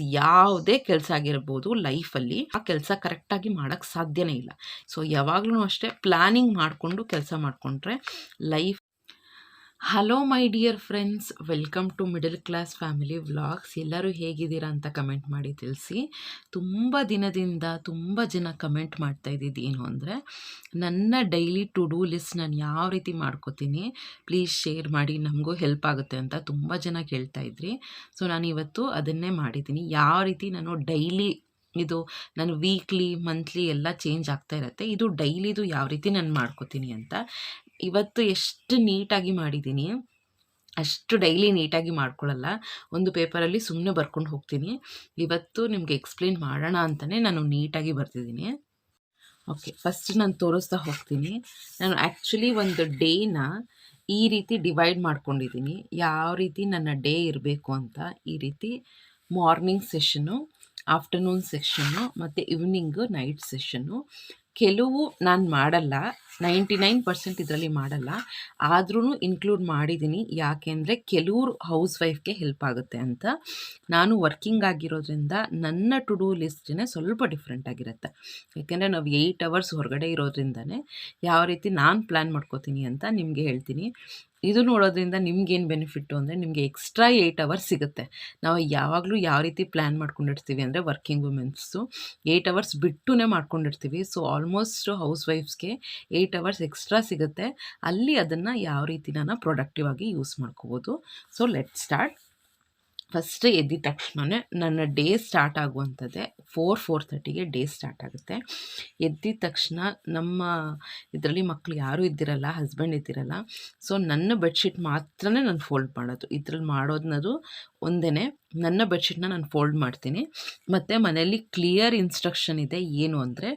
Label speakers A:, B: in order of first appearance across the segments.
A: ಯಾವುದೇ ಕೆಲಸ ಆಗಿರ್ಬೋದು ಲೈಫಲ್ಲಿ ಆ ಕೆಲಸ ಕರೆಕ್ಟಾಗಿ ಮಾಡೋಕ್ಕೆ ಸಾಧ್ಯನೇ ಇಲ್ಲ. ಸೊ, ಯಾವಾಗಲೂ ಅಷ್ಟೇ ಪ್ಲ್ಯಾನಿಂಗ್ ಮಾಡಿಕೊಂಡು ಕೆಲಸ ಮಾಡಿಕೊಂಡ್ರೆ life hello my dear friends welcome to middle class family vlogs ಎಲ್ಲರೂ ಹೇಗಿದ್ದೀರಾ ಅಂತ ಕಮೆಂಟ್ ಮಾಡಿ ತಿಳಿಸಿ. ತುಂಬ ದಿನದಿಂದ ತುಂಬ ಜನ ಕಮೆಂಟ್ ಮಾಡ್ತಾ ಇದ್ದಿದ್ದು ಏನು ಅಂದರೆ, ನನ್ನ ಡೈಲಿ ಟು ಡೂ ಲಿಸ್ಟ್ ನಾನು ಯಾವ ರೀತಿ ಮಾಡ್ಕೋತೀನಿ ಪ್ಲೀಸ್ ಶೇರ್ ಮಾಡಿ, ನಮಗೂ ಹೆಲ್ಪ್ ಆಗುತ್ತೆ ಅಂತ ತುಂಬ ಜನ ಕೇಳ್ತಾ ಇದ್ರಿ. ಸೊ ನಾನು ಇವತ್ತು ಅದನ್ನೇ ಮಾಡಿದ್ದೀನಿ. ಯಾವ ರೀತಿ ನಾನು ಡೈಲಿ ಇದು, ನಾನು ವೀಕ್ಲಿ ಮಂತ್ಲಿ ಎಲ್ಲ ಚೇಂಜ್ ಆಗ್ತಾ ಇರುತ್ತೆ, ಇದು ಡೈಲಿದು ಯಾವ ರೀತಿ ನಾನು ಮಾಡ್ಕೋತೀನಿ ಅಂತ. ಇವತ್ತು ಎಷ್ಟು ನೀಟಾಗಿ ಮಾಡಿದ್ದೀನಿ, ಅಷ್ಟು ಡೈಲಿ ನೀಟಾಗಿ ಮಾಡ್ಕೊಳ್ಳಲ್ಲ. ಒಂದು ಪೇಪರಲ್ಲಿ ಸುಮ್ಮನೆ ಬರ್ಕೊಂಡು ಹೋಗ್ತೀನಿ. ಇವತ್ತು ನಿಮಗೆ ಎಕ್ಸ್ಪ್ಲೇನ್ ಮಾಡೋಣ ಅಂತಲೇ ನಾನು ನೀಟಾಗಿ ಬರ್ತಿದ್ದೀನಿ ಓಕೆ ಫಸ್ಟ್ ನಾನು ತೋರಿಸ್ತಾ ಹೋಗ್ತೀನಿ. ನಾನು ಆ್ಯಕ್ಚುಲಿ ಒಂದು ಡೇನ ಈ ರೀತಿ ಡಿವೈಡ್ ಮಾಡ್ಕೊಂಡಿದ್ದೀನಿ. ಯಾವ ರೀತಿ ನನ್ನ ಡೇ ಇರಬೇಕು ಅಂತ ಈ ರೀತಿ ಮಾರ್ನಿಂಗ್ ಸೆಷನ್ನು ಆಫ್ಟರ್ನೂನ್ ಸೆಷನ್ನು ಮತ್ತು ಈವ್ನಿಂಗು ನೈಟ್ ಸೆಷನ್ನು ಕೆಲವು ನಾನು ಮಾಡಲ್ಲ ನೈಂಟಿ ನೈನ್ ಪರ್ಸೆಂಟ್ ಇದರಲ್ಲಿ ಮಾಡಲ್ಲ. ಆದ್ರೂ ಇನ್ಕ್ಲೂಡ್ ಮಾಡಿದ್ದೀನಿ ಯಾಕೆಂದರೆ ಕೆಲವ್ರು ಹೌಸ್ ವೈಫ್ಗೆ ಹೆಲ್ಪ್ ಆಗುತ್ತೆ ಅಂತ. ನಾನು ವರ್ಕಿಂಗ್ ಆಗಿರೋದ್ರಿಂದ ನನ್ನ ಟು ಡೂ ಲಿಸ್ಟೇ ಸ್ವಲ್ಪ ಡಿಫ್ರೆಂಟ್ ಆಗಿರುತ್ತೆ. ಯಾಕೆಂದರೆ ನಾವು ಏಯ್ಟ್ ಅವರ್ಸ್ ಹೊರಗಡೆ ಇರೋದ್ರಿಂದನೇ ಯಾವ ರೀತಿ ನಾನು ಪ್ಲ್ಯಾನ್ ಮಾಡ್ಕೋತೀನಿ ಅಂತ ನಿಮಗೆ ಹೇಳ್ತೀನಿ. ಇದು ನೋಡೋದ್ರಿಂದ ನಿಮ್ಗೇನು ಬೆನಿಫಿಟ್ಟು ಅಂದರೆ ನಿಮಗೆ ಎಕ್ಸ್ಟ್ರಾ ಏಯ್ಟ್ ಅವರ್ಸ್ ಸಿಗುತ್ತೆ. ನಾವು ಯಾವಾಗಲೂ ಯಾವ ರೀತಿ ಪ್ಲ್ಯಾನ್ ಮಾಡ್ಕೊಂಡಿರ್ತೀವಿ ಅಂದರೆ ವರ್ಕಿಂಗ್ ವುಮೆನ್ಸು ಏಯ್ಟ್ ಅವರ್ಸ್ ಬಿಟ್ಟುನೇ ಮಾಡ್ಕೊಂಡಿರ್ತೀವಿ. ಸೊ ಆಲ್ಮೋಸ್ಟ್ ಹೌಸ್ ವೈಫ್ಸ್ಗೆ ಏಯ್ಟ್ ಅವರ್ಸ್ ಎಕ್ಸ್ಟ್ರಾ ಸಿಗುತ್ತೆ. ಅಲ್ಲಿ ಅದನ್ನು ಯಾವ ರೀತಿ ನಾನು ಪ್ರೊಡಕ್ಟಿವ್ ಆಗಿ ಯೂಸ್ ಮಾಡ್ಕೋಬೋದು. ಸೊ ಲೆಟ್ ಸ್ಟಾರ್ಟ್ ಫಸ್ಟ್ ಎದ್ದಿದ ತಕ್ಷಣವೇ ನನ್ನ ಡೇ ಸ್ಟಾರ್ಟ್ ಆಗುವಂಥದ್ದೇ ಫೋರ್ ಫೋರ್ ತರ್ಟಿಗೆ ಡೇ ಸ್ಟಾರ್ಟ್ ಆಗುತ್ತೆ. ಎದ್ದಿದ ತಕ್ಷಣ ನಮ್ಮ ಇದರಲ್ಲಿ ಮಕ್ಕಳು ಯಾರೂ ಇದ್ದಿರಲ್ಲ ಹಸ್ಬೆಂಡ್ ಇದ್ದಿರಲ್ಲ ಸೊ ನನ್ನ ಬೆಡ್ಶೀಟ್ ಮಾತ್ರ ನಾನು ಫೋಲ್ಡ್ ಮಾಡೋದು. ಇದ್ರಲ್ಲಿ ಮಾಡೋದನ್ನದು ಒಂದೇ ನನ್ನ ಬೆಡ್ಶೀಟ್ನ ನಾನು ಫೋಲ್ಡ್ ಮಾಡ್ತೀನಿ. ಮತ್ತು ಮನೆಯಲ್ಲಿ ಕ್ಲಿಯರ್ ಇನ್ಸ್ಟ್ರಕ್ಷನ್ ಇದೆ ಏನು ಅಂದರೆ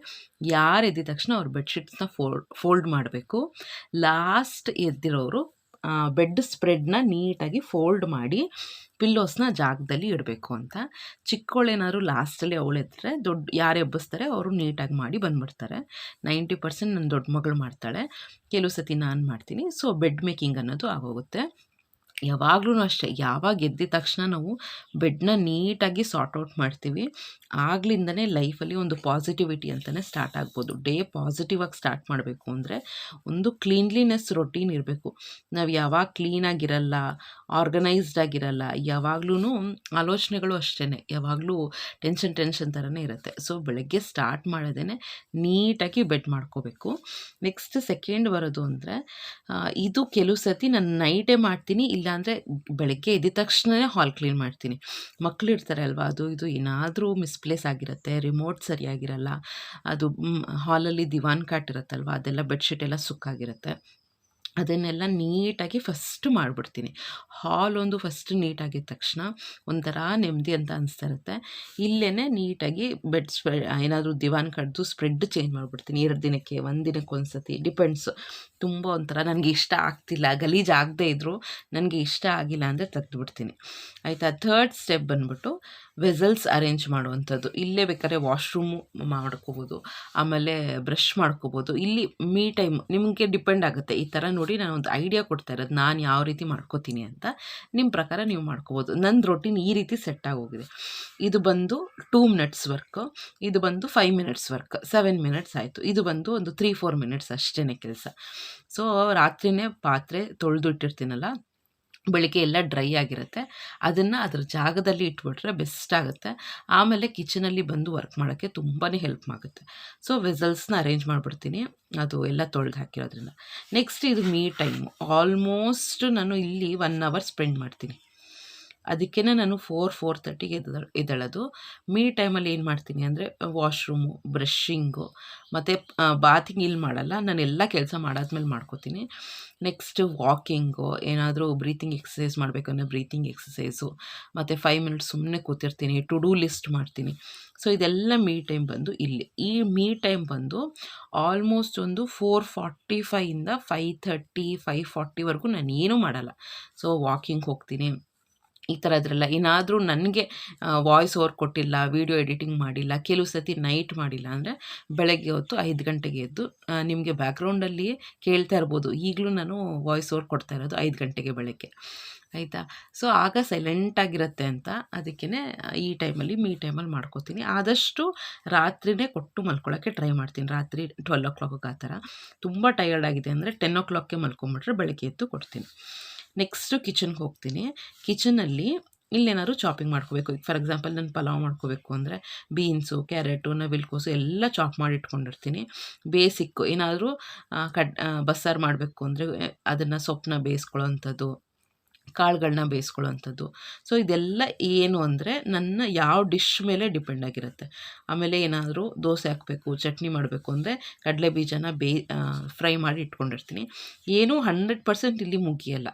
A: ಯಾರು ಎದ್ದಿದ ತಕ್ಷಣ ಅವ್ರ ಬೆಡ್ಶೀಟ್ಸ್ನ ಫೋಲ್ಡ್ ಫೋಲ್ಡ್ ಮಾಡಬೇಕು. ಲಾಸ್ಟ್ ಎದ್ದಿರೋರು ಬೆಡ್ ಸ್ಪ್ರೆಡ್ನ ನೀಟಾಗಿ ಫೋಲ್ಡ್ ಮಾಡಿ ಪಿಲ್ಲೋಸ್ನ ಜಾಗದಲ್ಲಿ ಇಡಬೇಕು ಅಂತ. ಚಿಕ್ಕವಳೇನಾದ್ರು ಲಾಸ್ಟಲ್ಲಿ ಅವಳೆದ್ರೆ ದೊಡ್ಡ, ಯಾರು ಎಬ್ಬಿಸ್ತಾರೆ ಅವರು ನೀಟಾಗಿ ಮಾಡಿ ಬಂದುಬಿಡ್ತಾರೆ. ನೈಂಟಿ ಪರ್ಸೆಂಟ್ ನನ್ನ ದೊಡ್ಡ ಮಗಳು ಮಾಡ್ತಾಳೆ. ಕೆಲವು ಸತಿ ನಾನು ಮಾಡ್ತೀನಿ. ಸೊ, ಬೆಡ್ ಮೇಕಿಂಗ್ ಅನ್ನೋದು ಆಗೋಗುತ್ತೆ. ಯಾವಾಗಲೂ ಅಷ್ಟೇ, ಯಾವಾಗ ಎದ್ದಿದ ತಕ್ಷಣ ನಾವು ಬೆಡ್ನ ನೀಟಾಗಿ ಸಾರ್ಟ್ ಔಟ್ ಮಾಡ್ತೀವಿ. ಆಗ್ಲಿಂದನೇ ಲೈಫಲ್ಲಿ ಒಂದು ಪಾಸಿಟಿವಿಟಿ ಅಂತಲೇ ಸ್ಟಾರ್ಟ್ ಆಗ್ಬೋದು. ಡೇ ಪಾಸಿಟಿವ್ ಆಗಿ ಸ್ಟಾರ್ಟ್ ಮಾಡಬೇಕು ಅಂದರೆ ಒಂದು ಕ್ಲೀನ್ಲಿನೆಸ್ ರೊಟೀನ್ ಇರಬೇಕು. ನಾವು ಯಾವಾಗ ಕ್ಲೀನಾಗಿರಲ್ಲ, ಆರ್ಗನೈಸ್ಡ್ ಆಗಿರಲ್ಲ ಯಾವಾಗ್ಲೂ ಆಲೋಚನೆಗಳು ಅಷ್ಟೇ ಯಾವಾಗಲೂ ಟೆನ್ಷನ್ ಟೆನ್ಷನ್ ಥರನೇ ಇರುತ್ತೆ. ಸೊ, ಬೆಳಗ್ಗೆ ಸ್ಟಾರ್ಟ್ ಮಾಡೋದೇ ನೀಟಾಗಿ ಬೆಡ್ ಮಾಡ್ಕೋಬೇಕು. ನೆಕ್ಸ್ಟ್ ಸೆಕೆಂಡ್ ಬರೋದು ಅಂದರೆ ಇದು ಕೆಲವು ಸತಿ ನಾನು ನೈಟೇ ಮಾಡ್ತೀನಿ ಇಲ್ಲಾಂದರೆ ಬೆಳಗ್ಗೆ ಎದ್ದ ತಕ್ಷಣವೇ ಹಾಲ್ ಕ್ಲೀನ್ ಮಾಡ್ತೀನಿ. ಮಕ್ಕಳು ಇರ್ತಾರೆ ಅಲ್ವಾ, ಅದು ಇದು ಏನಾದರೂ ಮಿಸ್ಪ್ಲೇಸ್ ಆಗಿರುತ್ತೆ, ರಿಮೋಟ್ ಸರಿಯಾಗಿರಲ್ಲ, ಅದು ಹಾಲಲ್ಲಿ ದಿವಾನ್ ಕಾಟ್ ಇರುತ್ತಲ್ವ, ಅದೆಲ್ಲ ಬೆಡ್ಶೀಟ್ ಎಲ್ಲ ಸುಕ್ಕಾಗಿರುತ್ತೆ ಅದನ್ನೆಲ್ಲ ನೀಟಾಗಿ ಫಸ್ಟ್ ಮಾಡಿಬಿಡ್ತೀನಿ. ಹಾಲ್ ಒಂದು ಫಸ್ಟ್ ನೀಟಾಗಿದ್ದ ತಕ್ಷಣ ಒಂಥರ ನೆಮ್ಮದಿ ಅಂತ ಅನಿಸ್ತಾ ಇರುತ್ತೆ. ಇಲ್ಲೇ ನೀಟಾಗಿ ಬೆಡ್ ಸ್ಪ್ರೆ, ಏನಾದರೂ ದಿವಾನ್ ಕಡ್ದು ಸ್ಪ್ರೆಡ್ ಚೇಂಜ್ ಮಾಡಿಬಿಡ್ತೀನಿ. ಎರಡು ದಿನಕ್ಕೆ, ಒಂದು ದಿನಕ್ಕೆ ಒಂದು ಸತಿ ಡಿಪೆಂಡ್ಸ್ ತುಂಬ ಒಂಥರ ನನಗೆ ಇಷ್ಟ ಆಗ್ತಿಲ್ಲ, ಗಲೀಜು ಆಗದೇ ಇದ್ದರೂ ನನಗೆ ಇಷ್ಟ ಆಗಿಲ್ಲ ಅಂದರೆ ತೆಗೆದುಬಿಡ್ತೀನಿ ಆಯಿತಾ? ಥರ್ಡ್ ಸ್ಟೆಪ್ ಬಂದ್ಬಿಟ್ಟು ವೆಸಲ್ಸ್ ಅರೇಂಜ್ ಮಾಡುವಂಥದ್ದು. ಇಲ್ಲೇ ಬೇಕಾದ್ರೆ ವಾಶ್ರೂಮು ಮಾಡ್ಕೋಬೋದು, ಆಮೇಲೆ ಬ್ರಷ್ ಮಾಡ್ಕೋಬೋದು. ಇಲ್ಲಿ ಮೀ ಟೈಮ್ ನಿಮಗೆ ಡಿಪೆಂಡ್ ಆಗುತ್ತೆ. ಈ ಥರ ನೋಡಿ ನಾನು ಒಂದು ಐಡಿಯಾ ಕೊಡ್ತಾ ಇರೋದು, ನಾನು ಯಾವ ರೀತಿ ಮಾಡ್ಕೋತೀನಿ ಅಂತ ನಿಮ್ಮ ಪ್ರಕಾರ ನೀವು ಮಾಡ್ಕೋಬೋದು. ನನ್ನ ರೊಟೀನ್ ಈ ರೀತಿ ಸೆಟ್ ಆಗೋಗಿದೆ. ಇದು ಬಂದು ಟೂ ಮಿನಿಟ್ಸ್ ವರ್ಕ್ ಇದು ಬಂದು five minutes work seven minutes ಆಯಿತು. ಇದು ಬಂದು ಒಂದು ತ್ರೀ ಫೋರ್ ಮಿನಿಟ್ಸ್ ಅಷ್ಟೇ ಕೆಲಸ. ಸೊ ರಾತ್ರಿನೇ ಪಾತ್ರೆ ತೊಳೆದು ಇಟ್ಟಿರ್ತೀನಲ್ಲ ಬೆಳಿಗ್ಗೆ ಎಲ್ಲ ಡ್ರೈ ಆಗಿರುತ್ತೆ. ಅದನ್ನು ಅದ್ರ ಜಾಗದಲ್ಲಿ ಇಟ್ಬಿಟ್ರೆ ಬೆಸ್ಟ್ ಆಗುತ್ತೆ. ಆಮೇಲೆ ಕಿಚನಲ್ಲಿ ಬಂದು ವರ್ಕ್ ಮಾಡೋಕ್ಕೆ ತುಂಬಾ ಹೆಲ್ಪ್ ಆಗುತ್ತೆ. ಸೊ ವೆಸಲ್ಸ್ನ ಅರೇಂಜ್ ಮಾಡಿಬಿಡ್ತೀನಿ. ಅದು ಎಲ್ಲ ತೊಳೆದು ಹಾಕಿರೋದ್ರಿಂದ. ನೆಕ್ಸ್ಟ್ ಇದು ಮೀ ಟೈಮು ಆಲ್ಮೋಸ್ಟ್ ನಾನು ಇಲ್ಲಿ ಒನ್ ಅವರ್ ಸ್ಪೆಂಡ್ ಮಾಡ್ತೀನಿ. ಅದಕ್ಕೇ ನಾನು ಫೋರ್ ಫೋರ್ ತರ್ಟಿಗೆ ಎದ್ದು ಮೀ ಟೈಮಲ್ಲಿ ಏನು ಮಾಡ್ತೀನಿ ಅಂದರೆ ವಾಶ್ರೂಮು ಬ್ರಷಿಂಗು ಮತ್ತು ಬಾತಿಂಗ್ ಇಲ್ಲಿ ಮಾಡಲ್ಲ. ನಾನು ಎಲ್ಲ ಕೆಲಸ ಮಾಡಾದ್ಮೇಲೆ ಮಾಡ್ಕೋತೀನಿ. ನೆಕ್ಸ್ಟ್ ವಾಕಿಂಗು ಏನಾದರೂ ಬ್ರೀತಿಂಗ್ ಎಕ್ಸಸೈಸ್ ಮಾಡಬೇಕಂದ್ರೆ ಬ್ರೀತಿಂಗ್ ಎಕ್ಸಸೈಸು ಮತ್ತು ಫೈವ್ ಮಿನಿಟ್ಸ್ ಸುಮ್ಮನೆ ಕೂತಿರ್ತೀನಿ. ಟು ಡೂ ಲಿಸ್ಟ್ ಮಾಡ್ತೀನಿ. ಸೊ ಇದೆಲ್ಲ ಮೀ ಟೈಮ್ ಬಂದು ಇಲ್ಲಿ. ಈ ಮೀ ಟೈಮ್ ಬಂದು ಆಲ್ಮೋಸ್ಟ್ ಒಂದು ಫೋರ್ ಫಾರ್ಟಿ ಫೈಯಿಂದ ಫೈವ್ ಥರ್ಟಿ ಫೈವ್ ಫಾರ್ಟಿವರೆಗೂ ನಾನು ಏನೂ ಮಾಡಲ್ಲ. ಸೊ ವಾಕಿಂಗ್ ಹೋಗ್ತೀನಿ. ಈ ಥರ ಇದ್ರಲ್ಲ. ಏನಾದರೂ ನನಗೆ ವಾಯ್ಸ್ ಓವರ್ ಕೊಟ್ಟಿಲ್ಲ ವೀಡಿಯೋ ಎಡಿಟಿಂಗ್ ಮಾಡಿಲ್ಲ, ಕೆಲವು ಸತಿ ನೈಟ್ ಮಾಡಿಲ್ಲ ಅಂದರೆ ಬೆಳಗ್ಗೆ ಹೊತ್ತು ಐದು ಗಂಟೆಗೆ ಎದ್ದು ನಿಮಗೆ ಬ್ಯಾಕ್ಗ್ರೌಂಡಲ್ಲಿ ಕೇಳ್ತಾ ಇರ್ಬೋದು. ಈಗಲೂ ನಾನು ವಾಯ್ಸ್ ಓವರ್ ಕೊಡ್ತಾ ಇರೋದು ಐದು ಗಂಟೆಗೆ ಬೆಳಗ್ಗೆ. ಆಯಿತಾ? ಸೊ ಆಗ ಸೈಲೆಂಟಾಗಿರುತ್ತೆ ಅಂತ ಅದಕ್ಕೇ ಈ ಟೈಮಲ್ಲಿ ಮೀ ಟೈಮಲ್ಲಿ ಮಾಡ್ಕೋತೀನಿ. ಆದಷ್ಟು ರಾತ್ರಿನೇ ಕೊಟ್ಟು ಮಲ್ಕೊಳ್ಳೋಕ್ಕೆ ಟ್ರೈ ಮಾಡ್ತೀನಿ. ರಾತ್ರಿ ಟ್ವೆಲ್ ಓ ಕ್ಲಾಕಿಗೆ ಆ ಥರ. ತುಂಬ ಟಯರ್ಡ್ ಆಗಿದೆ ಅಂದರೆ ಟೆನ್ ಓ ಕ್ಲಾಕ್ಗೆ ಮಲ್ಕೊಂಬಿಟ್ರೆ ಬೆಳಗ್ಗೆ ಎದ್ದು ಕೊಡ್ತೀನಿ. ನೆಕ್ಸ್ಟು ಕಿಚನ್ಗೆ ಹೋಗ್ತೀನಿ. ಕಿಚನಲ್ಲಿ ಇಲ್ಲೇನಾದ್ರು ಚಾಪಿಂಗ್ ಮಾಡ್ಕೋಬೇಕು. ಫಾರ್ ಎಕ್ಸಾಂಪಲ್ ನಾನು ಪಲಾವ್ ಮಾಡ್ಕೋಬೇಕು ಅಂದರೆ ಬೀನ್ಸು ಕ್ಯಾರೆಟು ನವಿಲ್ಕೋಸು ಎಲ್ಲ ಚಾಪ್ ಮಾಡಿ ಇಟ್ಕೊಂಡಿರ್ತೀನಿ. ಬೇಸಿಕ್ಕು ಏನಾದರೂ ಕಡ್ ಬಸ್ಸಾರು ಮಾಡಬೇಕು ಅಂದರೆ ಅದನ್ನು ಸೊಪ್ಪನ್ನ ಬೇಯಿಸ್ಕೊಳ್ಳೋವಂಥದ್ದು ಕಾಳುಗಳನ್ನ ಬೇಯಿಸ್ಕೊಳ್ಳೋವಂಥದ್ದು. ಸೊ ಇದೆಲ್ಲ ಏನು ಅಂದರೆ ನನ್ನ ಯಾವ ಡಿಶ್ ಮೇಲೆ ಡಿಪೆಂಡ್ ಆಗಿರುತ್ತೆ. ಆಮೇಲೆ ಏನಾದರೂ ದೋಸೆ ಹಾಕಬೇಕು, ಚಟ್ನಿ ಮಾಡಬೇಕು ಅಂದರೆ ಕಡಲೆ ಬೀಜನ ಬೇ ಫ್ರೈ ಮಾಡಿ ಇಟ್ಕೊಂಡಿರ್ತೀನಿ. ಏನೂ ಹಂಡ್ರೆಡ್ ಪರ್ಸೆಂಟ್ ಇಲ್ಲಿ ಮುಗಿಯಲ್ಲ.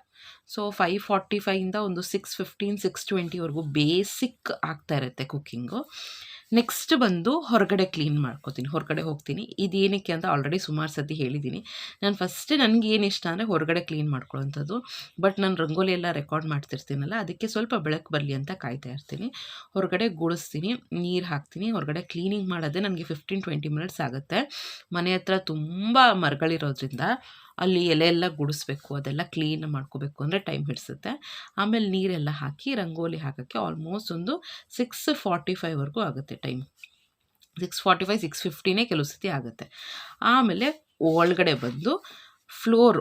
A: ಸೊ ಫೈವ್ ಫಾರ್ಟಿ ಫೈವಿಂದ ಒಂದು ಸಿಕ್ಸ್ ಫಿಫ್ಟೀನ್ ಸಿಕ್ಸ್ ಟ್ವೆಂಟಿವರೆಗೂ ಬೇಸಿಕ್ ಆಗ್ತಾ ಇರುತ್ತೆ ಕುಕ್ಕಿಂಗು ನೆಕ್ಸ್ಟ್ ಬಂದು ಹೊರಗಡೆ ಕ್ಲೀನ್ ಮಾಡ್ಕೋತೀನಿ. ಹೊರಗಡೆ ಹೋಗ್ತೀನಿ. ಇದೇನಕ್ಕೆ ಅಂತ ಆಲ್ರೆಡಿ ಸುಮಾರು ಸತಿ ಹೇಳಿದ್ದೀನಿ ನಾನು ಫಸ್ಟ್ ನನಗೆ ಏನು ಇಷ್ಟ ಅಂದರೆ ಹೊರಗಡೆ ಕ್ಲೀನ್ ಮಾಡ್ಕೊಳ್ಳೋಂಥದ್ದು ಬಟ್ ನಾನು ರಂಗೋಲಿ ಎಲ್ಲ ರೆಕಾರ್ಡ್ ಮಾಡ್ತಿರ್ತೀನಲ್ಲ, ಅದಕ್ಕೆ ಸ್ವಲ್ಪ ಬೆಳಕು ಬರಲಿ ಅಂತ ಕಾಯ್ತಾ ಇರ್ತೀನಿ. ಹೊರಗಡೆ ಗುಡಿಸ್ತೀನಿ, ನೀರು ಹಾಕ್ತೀನಿ. ಹೊರಗಡೆ ಕ್ಲೀನಿಂಗ್ ಮಾಡೋದೇ ನನಗೆ ಫಿಫ್ಟೀನ್ ಟ್ವೆಂಟಿ ಮಿನಿಟ್ಸ್ ಆಗುತ್ತೆ. ಮನೆ ಹತ್ರ ತುಂಬ ಮರಗಳಿರೋದ್ರಿಂದ ಅಲ್ಲಿ ಎಲೆ ಎಲ್ಲ ಗುಡಿಸ್ಬೇಕು, ಅದೆಲ್ಲ ಕ್ಲೀನ್ ಮಾಡ್ಕೋಬೇಕು ಅಂದರೆ ಟೈಮ್ ಹಿಡಿಸುತ್ತೆ. ಆಮೇಲೆ ನೀರೆಲ್ಲ ಹಾಕಿ ರಂಗೋಲಿ ಹಾಕೋಕ್ಕೆ ಆಲ್ಮೋಸ್ಟ್ ಒಂದು ಸಿಕ್ಸ್ ಫಾರ್ಟಿ ಫೈವ್ವರೆಗೂ ಆಗುತ್ತೆ time six forty five six ಫಿಫ್ಟಿನೇ ಕೆಲವು ಸತಿ ಆಗುತ್ತೆ. ಆಮೇಲೆ ಒಳಗಡೆ ಬಂದು ಫ್ಲೋರ್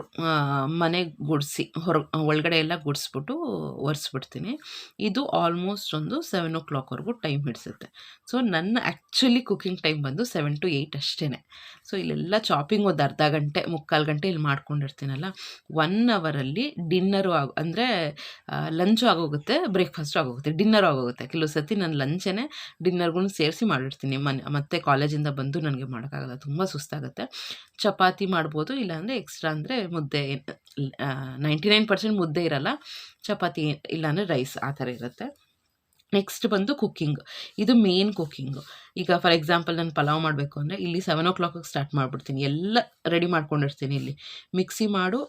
A: ಮನೆ ಗುಡಿಸಿ ಹೊರ ಒಳಗಡೆ ಎಲ್ಲ ಗುಡಿಸ್ಬಿಟ್ಟು ಒರೆಸ್ಬಿಡ್ತೀನಿ. ಇದು ಆಲ್ಮೋಸ್ಟ್ ಒಂದು ಸೆವೆನ್ ಓ ಕ್ಲಾಕ್ವರೆಗೂ ಟೈಮ್ ಹಿಡಿಸುತ್ತೆ. ಸೊ, ನನ್ನ ಆ್ಯಕ್ಚುಲಿ ಕುಕ್ಕಿಂಗ್ ಟೈಮ್ ಬಂದು ಸೆವೆನ್ ಟು ಏಯ್ಟ್ ಅಷ್ಟೇ ಸೊ, ಇಲ್ಲೆಲ್ಲ ಚಾಪಿಂಗ್ ಒಂದು ಅರ್ಧ ಗಂಟೆ, ಮುಕ್ಕಾಲು ಗಂಟೆ ಇಲ್ಲಿ ಮಾಡ್ಕೊಂಡಿರ್ತೀನಲ್ಲ, ಒನ್ ಅವರಲ್ಲಿ ಡಿನ್ನರು ಆಗ, ಅಂದರೆ ಲಂಚು ಆಗೋಗುತ್ತೆ, ಬ್ರೇಕ್ಫಾಸ್ಟು ಆಗೋಗುತ್ತೆ, ಡಿನ್ನರು ಆಗೋಗುತ್ತೆ. ಕೆಲವು ಸತಿ ನಾನು ಲಂಚೇ ಡಿನ್ನರ್ಗೂ ಸೇರಿಸಿ ಮಾಡಿರ್ತೀನಿ. ಮನೆ, ಮತ್ತು ಕಾಲೇಜಿಂದ ಬಂದು ನನಗೆ ಮಾಡೋಕ್ಕಾಗಲ್ಲ, ತುಂಬ ಸುಸ್ತಾಗುತ್ತೆ. ಚಪಾತಿ ಮಾಡ್ಬೋದು, ಇಲ್ಲಾಂದರೆ ಎಕ್ಸ್ಟ್ರಾ ಅಂದರೆ ಮುದ್ದೆ ನೈಂಟಿ ನೈನ್ ಪರ್ಸೆಂಟ್ ಮುದ್ದೆ ಇರಲ್ಲ, ಚಪಾತಿ ಇಲ್ಲಾಂದರೆ ರೈಸ್ ಆ ಥರ ಇರುತ್ತೆ. ನೆಕ್ಸ್ಟ್ ಬಂದು ಕುಕ್ಕಿಂಗ್ ಇದು ಮೇನ್ ಕುಕ್ಕಿಂಗು ಈಗ ಫಾರ್ ಎಕ್ಸಾಂಪಲ್ ನಾನು ಪಲಾವ್ ಮಾಡಬೇಕು ಅಂದರೆ ಇಲ್ಲಿ ಸೆವೆನ್ ಓ ಕ್ಲಾಕಿಗೆ ಸ್ಟಾರ್ಟ್ ಮಾಡಿಬಿಡ್ತೀನಿ. ಎಲ್ಲ ರೆಡಿ ಮಾಡ್ಕೊಂಡಿರ್ತೀನಿ ಇಲ್ಲಿ. ಮಿಕ್ಸಿ ಮಾಡು